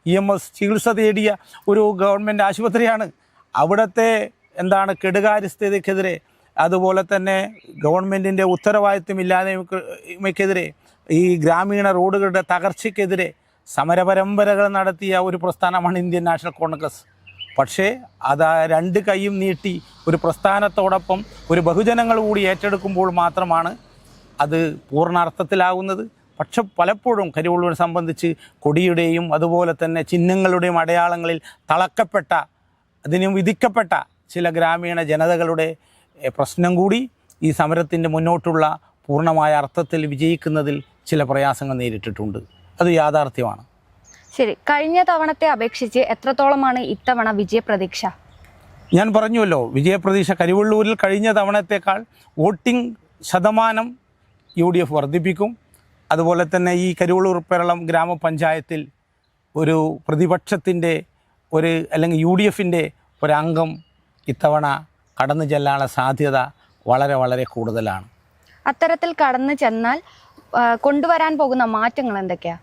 ഇ എം എസ് ചികിത്സ തേടിയ ഒരു ഗവൺമെന്റ് ആശുപത്രിയാണ്. അവിടുത്തെ എന്താണ് കെടുകാര്യസ്ഥതയ്ക്കെതിരെ അതുപോലെ തന്നെ ഗവൺമെന്റിന്റെ ഉത്തരവാദിത്വമില്ലായ്മയ്ക്കെതിരെ ഈ ഗ്രാമീണ റോഡുകളുടെ തകർച്ചയ്ക്കെതിരെ സമരപരമ്പരകൾ നടത്തിയ ഒരു പ്രസ്ഥാനമാണ് ഇന്ത്യൻ നാഷണൽ കോൺഗ്രസ്. പക്ഷേ അത് രണ്ട് കൈയും നീട്ടി ഒരു പ്രസ്ഥാനത്തോടൊപ്പം ഒരു ബഹുജനങ്ങൾ കൂടി ഏറ്റെടുക്കുമ്പോൾ മാത്രമാണ് അത് പൂർണാർത്ഥത്തിലാകുന്നത് പക്ഷെ പലപ്പോഴും കരിവള്ളൂരിനെ സംബന്ധിച്ച് കൊടിയുടെയും അതുപോലെ തന്നെ ചിഹ്നങ്ങളുടെയും അടയാളങ്ങളിൽ തളക്കപ്പെട്ട അതിന് വിധിക്കപ്പെട്ട ചില ഗ്രാമീണ ജനതകളുടെ പ്രശ്നം കൂടി ഈ സമരത്തിന്റെ മുന്നോട്ടുള്ള പൂർണമായ അർത്ഥത്തിൽ വിജയിക്കുന്നതിൽ ചില പ്രയാസങ്ങൾ നേരിട്ടിട്ടുണ്ട്. അത് യാഥാർത്ഥ്യമാണ്. ശരി. കഴിഞ്ഞ തവണത്തെ അപേക്ഷിച്ച് എത്രത്തോളമാണ് ഇത്തവണ വിജയപ്രതീക്ഷ? ഞാൻ പറഞ്ഞുവല്ലോ വിജയപ്രതീക്ഷ കരിവള്ളൂരിൽ കഴിഞ്ഞ തവണത്തേക്കാൾ വോട്ടിംഗ് ശതമാനം യു ഡി എഫ് വർദ്ധിപ്പിക്കും. അതുപോലെ തന്നെ ഈ കരിവള്ളൂർ പേരളം ഗ്രാമപഞ്ചായത്തിൽ ഒരു പ്രതിപക്ഷത്തിന്റെ ഒരു അല്ലെങ്കിൽ യു ഡി എഫിന്റെ ഒരംഗം ഇത്തവണ കടന്നു ചെല്ലാനുള്ള സാധ്യത വളരെ വളരെ കൂടുതലാണ്. അത്തരത്തിൽ കടന്നു ചെന്നാൽ കൊണ്ടുവരാൻ പോകുന്ന മാറ്റങ്ങൾ എന്തൊക്കെയാ?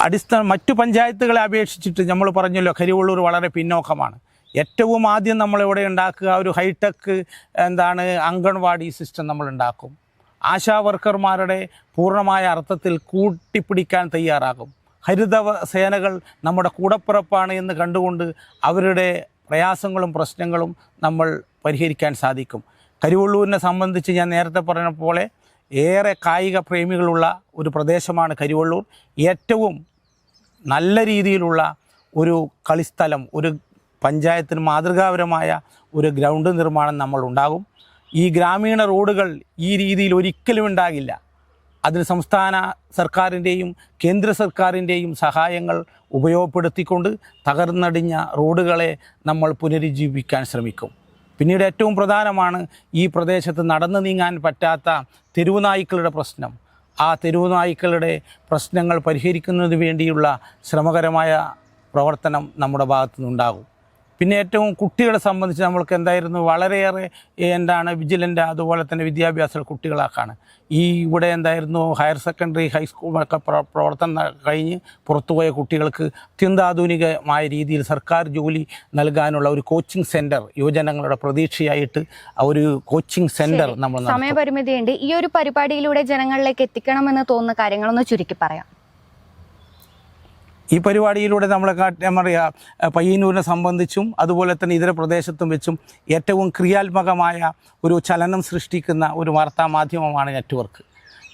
അടിസ്ഥാന മറ്റു പഞ്ചായത്തുകളെ അപേക്ഷിച്ചിട്ട് നമ്മൾ പറഞ്ഞല്ലോ കരിവള്ളൂർ വളരെ പിന്നോക്കമാണ്. ഏറ്റവും ആദ്യം നമ്മളിവിടെ ഉണ്ടാക്കുക ഒരു ഹൈടെക് എന്താണ് അംഗൻവാടി സിസ്റ്റം നമ്മൾ ഉണ്ടാക്കും. ആശാ വർക്കർമാരുടെ പൂർണമായ അർത്ഥത്തിൽ കൂട്ടിപ്പിടിക്കാൻ തയ്യാറാകും. ഹരിത സേനകൾ നമ്മുടെ കൂടപ്പിറപ്പാണ് എന്ന് കണ്ടുകൊണ്ട് അവരുടെ പ്രയാസങ്ങളും പ്രശ്നങ്ങളും നമ്മൾ പരിഹരിക്കാൻ സാധിക്കും. കരിവള്ളൂരിനെ സംബന്ധിച്ച് ഞാൻ നേരത്തെ പറഞ്ഞ പോലെ ഏറെ കായിക പ്രേമികളുള്ള ഒരു പ്രദേശമാണ് കരിവള്ളൂർ. ഏറ്റവും നല്ല രീതിയിലുള്ള ഒരു കളിസ്ഥലം ഒരു പഞ്ചായത്തിന് മാതൃകാപരമായ ഒരു ഗ്രൗണ്ട് നിർമ്മാണം നമ്മൾ ഉണ്ടാകും ഈ ഗ്രാമീണ റോഡുകൾ ഈ രീതിയിൽ ഒരിക്കലും ഉണ്ടാകില്ല. അതിന് സംസ്ഥാന സർക്കാരിന്റെയും കേന്ദ്ര സർക്കാരിന്റെയും സഹായങ്ങൾ ഉപയോഗപ്പെടുത്തിക്കൊണ്ട് തകർന്നടിഞ്ഞ റോഡുകളെ നമ്മൾ പുനരുജ്ജീവിക്കാൻ ശ്രമിക്കും. പിന്നീട് ഏറ്റവും പ്രധാനമാണ് ഈ പ്രദേശത്ത് നടന്നു നീങ്ങാൻ പറ്റാത്ത തെരുവുനായ്ക്കളുടെ പ്രശ്നം. ആ തെരുവുനായ്ക്കളുടെ പ്രശ്നങ്ങൾ പരിഹരിക്കുന്നതിന് വേണ്ടിയുള്ള ശ്രമകരമായ പ്രവർത്തനം നമ്മുടെ ഭാഗത്തു നിന്നുണ്ടാകും പിന്നെ ഏറ്റവും കുട്ടികളെ സംബന്ധിച്ച് നമ്മൾക്ക് എന്തായിരുന്നു വളരെയേറെ എന്താണ് വിജിലന്റ് അതുപോലെ തന്നെ വിദ്യാഭ്യാസ കുട്ടികളാക്കാണ്. ഈ ഇവിടെ എന്തായിരുന്നു ഹയർ സെക്കൻഡറി ഹൈസ്കൂളൊക്കെ പ്ര- പ്രവർത്തനം കഴിഞ്ഞ് പുറത്തുപോയ കുട്ടികൾക്ക് അത്യന്താധുനികമായ രീതിയിൽ സർക്കാർ ജോലി നൽകാനുള്ള ഒരു കോച്ചിങ് സെന്റർ യുവജനങ്ങളുടെ പ്രതീക്ഷയായിട്ട് ആ ഒരു കോച്ചിങ് സെന്റർ നമ്മൾ. സമയപരിമിതിയുണ്ട്. ഈ ഒരു പരിപാടിയിലൂടെ ജനങ്ങളിലേക്ക് എത്തിക്കണമെന്ന് തോന്നുന്ന കാര്യങ്ങളൊന്ന് ചുരുക്കി പറയാം. ഈ പരിപാടിയിലൂടെ നമ്മൾ എന്താ പറയുക പയ്യന്നൂരിനെ സംബന്ധിച്ചും അതുപോലെ തന്നെ ഇതര പ്രദേശത്തും വെച്ചും ഏറ്റവും ക്രിയാത്മകമായ ഒരു ചലനം സൃഷ്ടിക്കുന്ന ഒരു വാർത്താ മാധ്യമമാണ് നെറ്റ്വർക്ക്.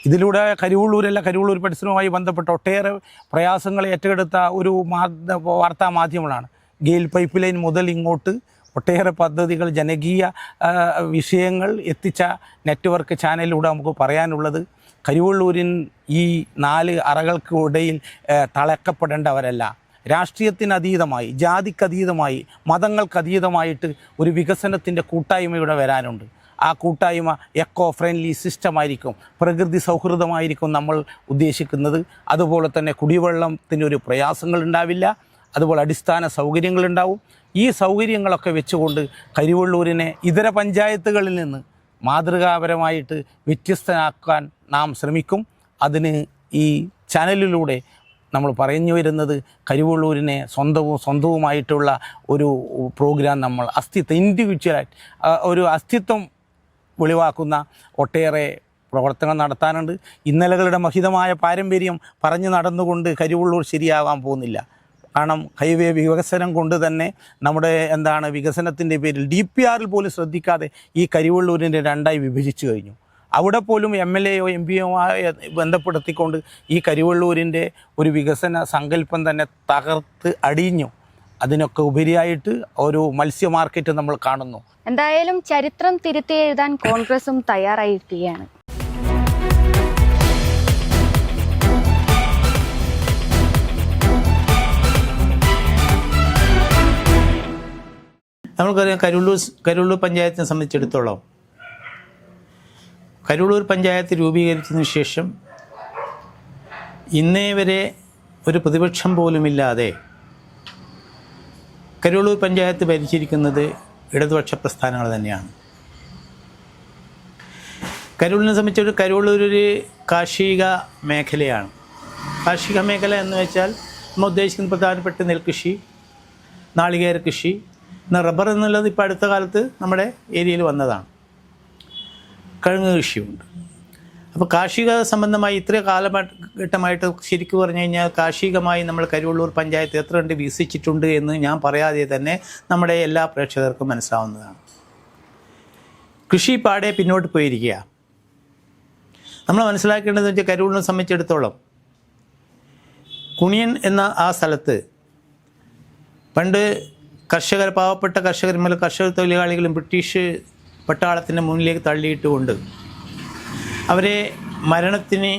ഇതിലൂടെ കരുവള്ളൂരല്ല കരിവള്ളൂർ പരിസരവുമായി ബന്ധപ്പെട്ട ഒട്ടേറെ പ്രയാസങ്ങൾ ഏറ്റെടുത്ത ഒരു വാർത്താ മാധ്യമങ്ങളാണ് ഗെയിൽ പൈപ്പ് ലൈൻ മുതൽ ഇങ്ങോട്ട് ഒട്ടേറെ പദ്ധതികൾ ജനകീയ വിഷയങ്ങൾ എത്തിച്ച നെറ്റ്വർക്ക് ചാനലിലൂടെ നമുക്ക് പറയാനുള്ളത് കരിവള്ളൂരിൻ ഈ നാല് അറകൾക്കിടയിൽ തളക്കപ്പെടേണ്ടവരല്ല രാഷ്ട്രീയത്തിനതീതമായി ജാതിക്കതീതമായി മതങ്ങൾക്കതീതമായിട്ട് ഒരു വികസനത്തിന്റെ കൂട്ടായ്മ ഇവിടെ വരാനുണ്ട്. ആ കൂട്ടായ്മ എക്കോ ഫ്രണ്ട്ലി സിസ്റ്റമായിരിക്കും പ്രകൃതി സൗഹൃദമായിരിക്കും നമ്മൾ ഉദ്ദേശിക്കുന്നത്. അതുപോലെ തന്നെ കുടിവെള്ളത്തിന് ഒരു പ്രയാസങ്ങൾ ഉണ്ടാവില്ല. അതുപോലെ അടിസ്ഥാന സൗകര്യങ്ങളുണ്ടാവും ഈ സൗകര്യങ്ങളൊക്കെ വെച്ചുകൊണ്ട് കരിവള്ളൂരിനെ ഇതര പഞ്ചായത്തുകളിൽ നിന്ന് മാതൃകാപരമായിട്ട് വ്യത്യസ്തനാക്കാൻ നാം ശ്രമിക്കും. അതിന് ഈ ചാനലിലൂടെ നമ്മൾ പറഞ്ഞു വരുന്നത് കരുവള്ളൂരിനെ സ്വന്തവും സ്വന്തവുമായിട്ടുള്ള ഒരു പ്രോഗ്രാം നമ്മൾ അസ്തിത്വം ഇൻഡിവിജ്വലായിട്ട് ഒരു അസ്തിത്വം വെളിവാക്കുന്ന ഒട്ടേറെ പ്രവർത്തനങ്ങൾ നടത്താനുണ്ട്. ഇന്നലകളുടെ മഹിതമായ പാരമ്പര്യം പറഞ്ഞു നടന്നുകൊണ്ട് കരുവള്ളൂർ ശരിയാവാൻ പോകുന്നില്ല. കാരണം ഹൈവേ വികസനം കൊണ്ട് തന്നെ നമ്മുടെ എന്താണ് വികസനത്തിന്റെ പേരിൽ ഡി പി ആറിൽ പോലും ശ്രദ്ധിക്കാതെ ഈ കരിവള്ളൂരിനെ രണ്ടായി വിഭജിച്ചു കഴിഞ്ഞു. അവിടെ പോലും എം എൽ എയോ എം പിയോ ബന്ധപ്പെടുത്തിക്കൊണ്ട് ഈ കരുവള്ളൂരിന്റെ ഒരു വികസന സങ്കല്പം തന്നെ തകർത്ത് അടിഞ്ഞു. അതിനൊക്കെ ഉപരിയായിട്ട് ഒരു മത്സ്യ മാർക്കറ്റ് നമ്മൾ കാണുന്നു. എന്തായാലും ചരിത്രം തിരുത്തി എഴുതാൻ കോൺഗ്രസും തയ്യാറായിരിക്കുകയാണ്. നമുക്കറിയാം കരുള്ളൂർ കരുള്ളൂർ പഞ്ചായത്തിനെ സംബന്ധിച്ചിടത്തോളം കരുളൂർ പഞ്ചായത്ത് രൂപീകരിച്ചതിന് ശേഷം ഇന്നേ വരെ ഒരു പ്രതിപക്ഷം പോലുമില്ലാതെ കരുളൂർ പഞ്ചായത്ത് ഭരിച്ചിരിക്കുന്നത് ഇടതുപക്ഷ പ്രസ്ഥാനങ്ങൾ തന്നെയാണ്. കരുളിനെ സംബന്ധിച്ചൊരു കരുളൂർ ഒരു കാർഷിക മേഖലയാണ്. കാർഷിക മേഖല എന്ന് വെച്ചാൽ നമ്മൾ ഉദ്ദേശിക്കുന്ന പ്രധാനപ്പെട്ട നെൽകൃഷി നാളികേര കൃഷി എന്നാൽ റബ്ബർ എന്നുള്ളത് ഇപ്പോൾ അടുത്ത കാലത്ത് നമ്മുടെ ഏരിയയിൽ വന്നതാണ്. കഴുങ്ങ് കൃഷിയുണ്ട്. അപ്പോൾ കാർഷിക സംബന്ധമായി ഇത്ര കാലഘട്ടമായിട്ട് ശരിക്കും പറഞ്ഞു കഴിഞ്ഞാൽ കാർഷികമായി നമ്മൾ കരുവള്ളൂർ പഞ്ചായത്ത് എത്ര കണ്ട് വികസിച്ചിട്ടുണ്ട് എന്ന് ഞാൻ പറയാതെ തന്നെ നമ്മുടെ എല്ലാ പ്രേക്ഷകർക്കും മനസ്സിലാവുന്നതാണ്. കൃഷി പാടെ പിന്നോട്ട് പോയിരിക്കുക. നമ്മൾ മനസ്സിലാക്കേണ്ടതെന്ന് വെച്ചാൽ കരുവള്ളൂർ സംബന്ധിച്ചിടത്തോളം കുണിയൻ എന്ന ആ സ്ഥലത്ത് പണ്ട് കർഷകർ പാവപ്പെട്ട കർഷകർ മുതൽ കർഷക തൊഴിലാളികളും ബ്രിട്ടീഷ് പട്ടാളത്തിന്റെ മുന്നിലേക്ക് തള്ളിയിട്ടുകൊണ്ട് അവരെ മരണത്തിന്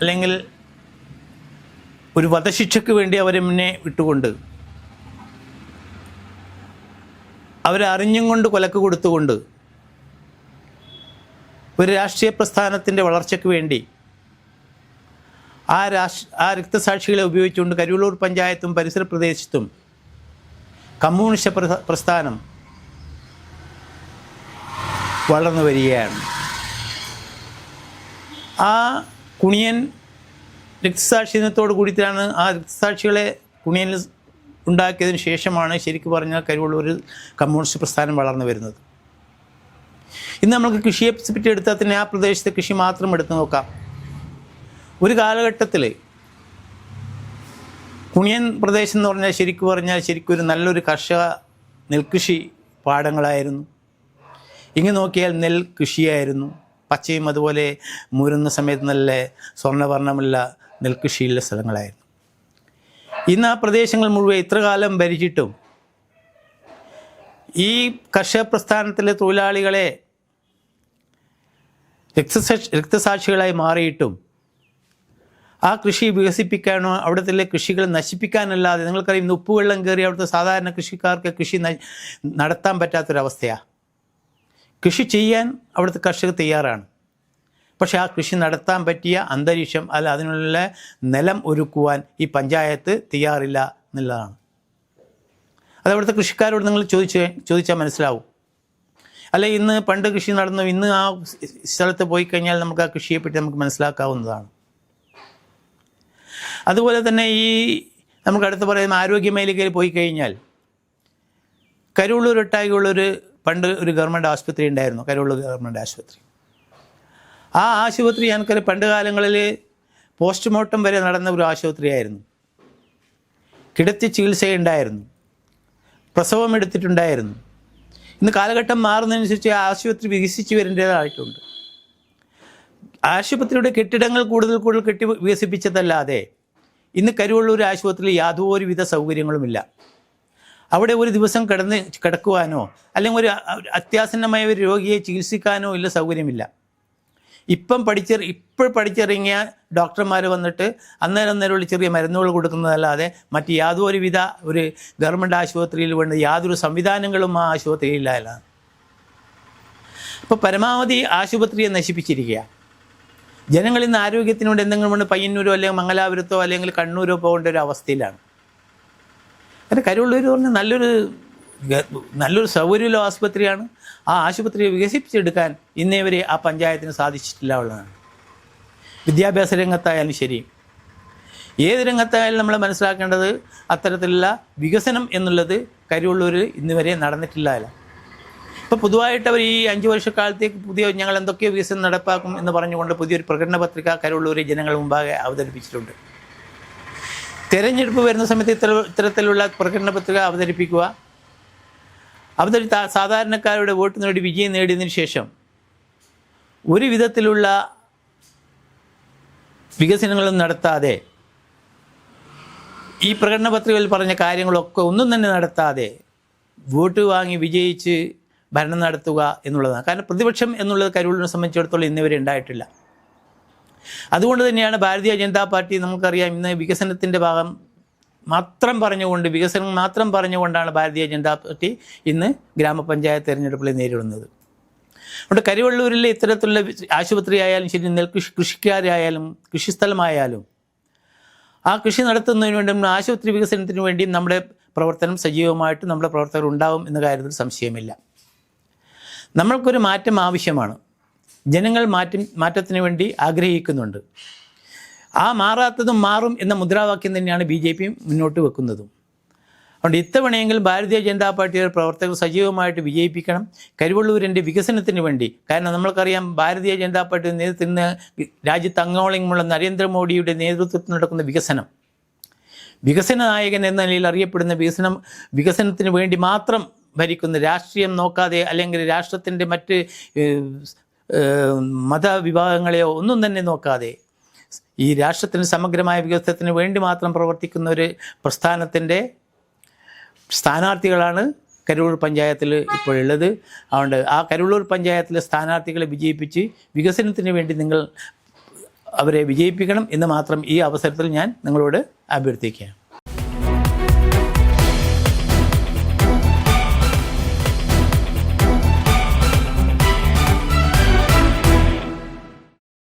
അല്ലെങ്കിൽ ഒരു വധശിക്ഷയ്ക്ക് വേണ്ടി അവരെ മുന്നേ വിട്ടുകൊണ്ട് അവരെ അറിഞ്ഞും കൊണ്ട് കൊലക്ക് കൊടുത്തുകൊണ്ട് ഒരു രാഷ്ട്രീയ പ്രസ്ഥാനത്തിന്റെ വളർച്ചയ്ക്ക് വേണ്ടി ആ രാഷ് ആ രക്തസാക്ഷികളെ ഉപയോഗിച്ചുകൊണ്ട് കരുവള്ളൂർ പഞ്ചായത്തും പരിസര പ്രദേശത്തും കമ്മ്യൂണിസ്റ്റ് പ്രസ്ഥ- പ്രസ്ഥാനം വളർന്നു വരികയാണ്. ആ കുണിയൻ രക്തസാക്ഷി ദിനത്തോട് കൂടിയിട്ടാണ് ആ രക്തസാക്ഷികളെ കുണിയനിൽ ഉണ്ടാക്കിയതിന് ശേഷമാണ് ശരിക്കും പറഞ്ഞാൽ കഴിവുള്ള ഒരു കമ്മ്യൂണിസ്റ്റ് പ്രസ്ഥാനം വളർന്നു വരുന്നത്. ഇന്ന് നമുക്ക് കൃഷിയെ പറ്റി എടുത്താൽ തന്നെ ആ പ്രദേശത്തെ കൃഷി മാത്രം എടുത്തു നോക്കാം. ഒരു കാലഘട്ടത്തിൽ കുണിയൻ പ്രദേശം എന്ന് പറഞ്ഞാൽ ശരിക്കും പറഞ്ഞാൽ ശരിക്കും ഒരു നല്ലൊരു കർഷക നെൽകൃഷി പാടങ്ങളായിരുന്നു ഇങ്ങ് നോക്കിയാൽ നെൽ കൃഷിയായിരുന്നു. പച്ചയും അതുപോലെ മുരുന്ന സമയത്ത് നല്ല സ്വർണവർണമുള്ള നെൽകൃഷിയുള്ള സ്ഥലങ്ങളായിരുന്നു. ഇന്ന് ആ പ്രദേശങ്ങൾ മുഴുവൻ ഇത്രകാലം ഭരിച്ചിട്ടും ഈ കർഷക പ്രസ്ഥാനത്തിലെ തൊഴിലാളികളെ രക്തസാക്ഷി രക്തസാക്ഷികളായി മാറിയിട്ടും ആ കൃഷി വികസിപ്പിക്കാനോ അവിടുത്തെ കൃഷികൾ നശിപ്പിക്കാനല്ലാതെ നിങ്ങൾക്കറിയാം ഉപ്പുവെള്ളം കയറി അവിടുത്തെ സാധാരണ കൃഷിക്കാർക്ക് കൃഷി നടത്താൻ പറ്റാത്തൊരവസ്ഥയാണ് കൃഷി ചെയ്യാൻ അവിടുത്തെ കർഷകർ തയ്യാറാണ്. പക്ഷേ ആ കൃഷി നടത്താൻ പറ്റിയ അന്തരീക്ഷം അല്ല അതിനുള്ള നിലം ഒരുക്കുവാൻ ഈ പഞ്ചായത്ത് തയ്യാറില്ല എന്നുള്ളതാണ്. അത് അവിടുത്തെ കൃഷിക്കാരോട് നിങ്ങൾ ചോദിച്ച് ചോദിച്ചാൽ മനസ്സിലാവും. അല്ല ഇന്ന് പണ്ട് കൃഷി നടന്നു ഇന്ന് ആ സ്ഥലത്ത് പോയി കഴിഞ്ഞാൽ നമുക്ക് ആ കൃഷിയെപ്പറ്റി നമുക്ക് മനസ്സിലാക്കാവുന്നതാണ്. അതുപോലെ തന്നെ ഈ നമുക്ക് അടുത്ത് പറയുന്ന ആരോഗ്യ മേഖലയിൽ പോയി കഴിഞ്ഞാൽ കരുവള്ളൂർ ഒട്ടാകെയുള്ളൊരു പണ്ട് ഒരു ഗവൺമെന്റ് ആശുപത്രി ഉണ്ടായിരുന്നു കരുവള്ളൂർ ഗവൺമെന്റ് ആശുപത്രി. ആ ആശുപത്രി എനിക്കറിയാം പണ്ട് കാലങ്ങളിൽ പോസ്റ്റ്മോർട്ടം വരെ നടന്ന ഒരു ആശുപത്രിയായിരുന്നു. കിടത്തി ചികിത്സയുണ്ടായിരുന്നു പ്രസവം എടുത്തിട്ടുണ്ടായിരുന്നു. ഇന്ന് കാലഘട്ടം മാറുന്നതനുസരിച്ച് ആശുപത്രി വികസിച്ച് വരേണ്ടതായിട്ടുണ്ട്. ആശുപത്രിയുടെ കെട്ടിടങ്ങൾ കൂടുതൽ കൂടുതൽ കെട്ടി വികസിപ്പിച്ചതല്ലാതെ ഇന്ന് കരുവള്ളൂർ ആശുപത്രിയിൽ യാതൊരുവിധ സൗകര്യങ്ങളുമില്ല. അവിടെ ഒരു ദിവസം കിടന്ന് കിടക്കുവാനോ അല്ലെങ്കിൽ ഒരു അത്യാസന്നമായ ഒരു രോഗിയെ ചികിത്സിക്കാനോ ഇല്ല സൗകര്യമില്ല. ഇപ്പം പഠിച്ച ഇപ്പോൾ പഠിച്ചിറങ്ങിയ ഡോക്ടർമാർ വന്നിട്ട് അന്നേരം അന്നേരമുള്ള ചെറിയ മരുന്നുകൾ കൊടുക്കുന്നതല്ലാതെ മറ്റ് യാതൊരുവിധ ഒരു ഗവൺമെന്റ് ആശുപത്രിയിൽ വേണ്ട യാതൊരു സംവിധാനങ്ങളും ആ ആശുപത്രിയില്ല അപ്പോൾ പരമാവധി ആശുപത്രിയെ നശിപ്പിച്ചിരിക്കുക ജനങ്ങൾ ഇന്ന് ആരോഗ്യത്തിനോട് വേണ്ടി എന്തെങ്കിലും കൊണ്ട് പയ്യന്നൂരോ അല്ലെങ്കിൽ മംഗലാപുരത്തോ അല്ലെങ്കിൽ കണ്ണൂരോ പോകേണ്ട ഒരു അവസ്ഥയിലാണ്. കാരണം കരുവള്ളൂർ പറഞ്ഞാൽ നല്ലൊരു നല്ലൊരു സൗകര്യമുള്ള ആശുപത്രിയാണ്. ആ ആശുപത്രിയെ വികസിപ്പിച്ചെടുക്കാൻ ഇന്നേ വരെ ആ പഞ്ചായത്തിന് സാധിച്ചിട്ടില്ല ഉള്ളതാണ് വിദ്യാഭ്യാസ രംഗത്തായാലും ശരി. ഏത് രംഗത്തായാലും നമ്മൾ മനസ്സിലാക്കേണ്ടത് അത്തരത്തിലുള്ള വികസനം എന്നുള്ളത് കരുവള്ളൂർ ഇന്ന് വരെ നടന്നിട്ടില്ല ഇപ്പോൾ പൊതുവായിട്ട് അവർ ഈ അഞ്ച് വർഷക്കാലത്തേക്ക് പുതിയ ഞങ്ങൾ എന്തൊക്കെയോ വികസനം നടപ്പാക്കും എന്ന് പറഞ്ഞുകൊണ്ട് പുതിയൊരു പ്രകടന പത്രിക കരുവള്ളൂർ ജനങ്ങൾ മുമ്പാകെ അവതരിപ്പിച്ചിട്ടുണ്ട്. തെരഞ്ഞെടുപ്പ് വരുന്ന സമയത്ത് ഇത്തര ഇത്തരത്തിലുള്ള പ്രകടന പത്രിക അവതരിപ്പിക്കുക. അവതരി സാധാരണക്കാരുടെ വോട്ട് നേടി വിജയം നേടിയതിനു ശേഷം ഒരു വിധത്തിലുള്ള വികസനങ്ങളും നടത്താതെ ഈ പ്രകടന പത്രികയിൽ പറഞ്ഞ കാര്യങ്ങളൊക്കെ ഒന്നും തന്നെ നടത്താതെ വോട്ട് വാങ്ങി വിജയിച്ച് ഭരണം നടത്തുക എന്നുള്ളതാണ്. കാരണം പ്രതിപക്ഷം എന്നുള്ളത് കരുവൂരിനെ സംബന്ധിച്ചിടത്തോളം ഇന്നുവരെ ഉണ്ടായിട്ടില്ല. അതുകൊണ്ട് തന്നെയാണ് ഭാരതീയ ജനതാ പാർട്ടി നമുക്കറിയാം ഇന്ന് വികസനത്തിന്റെ ഭാഗം മാത്രം പറഞ്ഞുകൊണ്ട് വികസനം മാത്രം പറഞ്ഞുകൊണ്ടാണ് ഭാരതീയ ജനതാ പാർട്ടി ഇന്ന് ഗ്രാമപഞ്ചായത്ത് തിരഞ്ഞെടുപ്പിൽ നേരിടുന്നത്. അതുകൊണ്ട് കരുവള്ളൂരിലെ ഇത്തരത്തിലുള്ള ആശുപത്രി ആയാലും ശരി നെൽകൃഷി കൃഷിക്കാരായാലും കൃഷിസ്ഥലമായാലും ആ കൃഷി നടത്തുന്നതിന് വേണ്ടി ആശുപത്രി വികസനത്തിന് വേണ്ടിയും നമ്മുടെ പ്രവർത്തനം സജീവമായിട്ട് നമ്മുടെ പ്രവർത്തകർ ഉണ്ടാവും എന്ന കാര്യത്തിൽ സംശയമില്ല. നമ്മൾക്കൊരു മാറ്റം ആവശ്യമാണ്. ജനങ്ങൾ മാറ്റി മാറ്റത്തിന് വേണ്ടി ആഗ്രഹിക്കുന്നുണ്ട്. ആ മാറാത്തതും മാറും എന്ന മുദ്രാവാക്യം തന്നെയാണ് ബി ജെ പി മുന്നോട്ട് വെക്കുന്നതും. അതുകൊണ്ട് ഇത്തവണയെങ്കിലും ഭാരതീയ ജനതാ പാർട്ടിയുടെ പ്രവർത്തകർ സജീവമായിട്ട് വിജയിപ്പിക്കണം. കരുവള്ളൂരിന്റെ വികസനത്തിന് വേണ്ടി. കാരണം നമ്മൾക്കറിയാം ഭാരതീയ ജനതാ പാർട്ടി നേതൃത്വത്തിൽ നിന്ന് രാജ്യത്ത് അങ്ങോളങ്ങുമുള്ള നരേന്ദ്രമോദിയുടെ നേതൃത്വത്തിൽ നടക്കുന്ന വികസനം. വികസന നായകൻ എന്ന നിലയിൽ അറിയപ്പെടുന്ന വികസനം വികസനത്തിന് വേണ്ടി മാത്രം ഭരിക്കുന്ന രാഷ്ട്രീയം നോക്കാതെ അല്ലെങ്കിൽ രാഷ്ട്രത്തിന്റെ മറ്റ് മതവിഭാഗങ്ങളെയോ ഒന്നും തന്നെ നോക്കാതെ ഈ രാഷ്ട്രത്തിന് സമഗ്രമായ വികസനത്തിന് വേണ്ടി മാത്രം പ്രവർത്തിക്കുന്ന ഒരു പ്രസ്ഥാനത്തിന്റെ സ്ഥാനാർത്ഥികളാണ് കരുവൂർ പഞ്ചായത്തിൽ ഇപ്പോഴുള്ളത്. അതുകൊണ്ട് ആ കരുവള്ളൂർ പഞ്ചായത്തിലെ സ്ഥാനാർത്ഥികളെ വിജയിപ്പിച്ച് വികസനത്തിന് വേണ്ടി നിങ്ങൾ അവരെ വിജയിപ്പിക്കണം എന്ന് മാത്രം ഈ അവസരത്തിൽ ഞാൻ നിങ്ങളോട് അഭ്യർത്ഥിക്കുകയാണ്.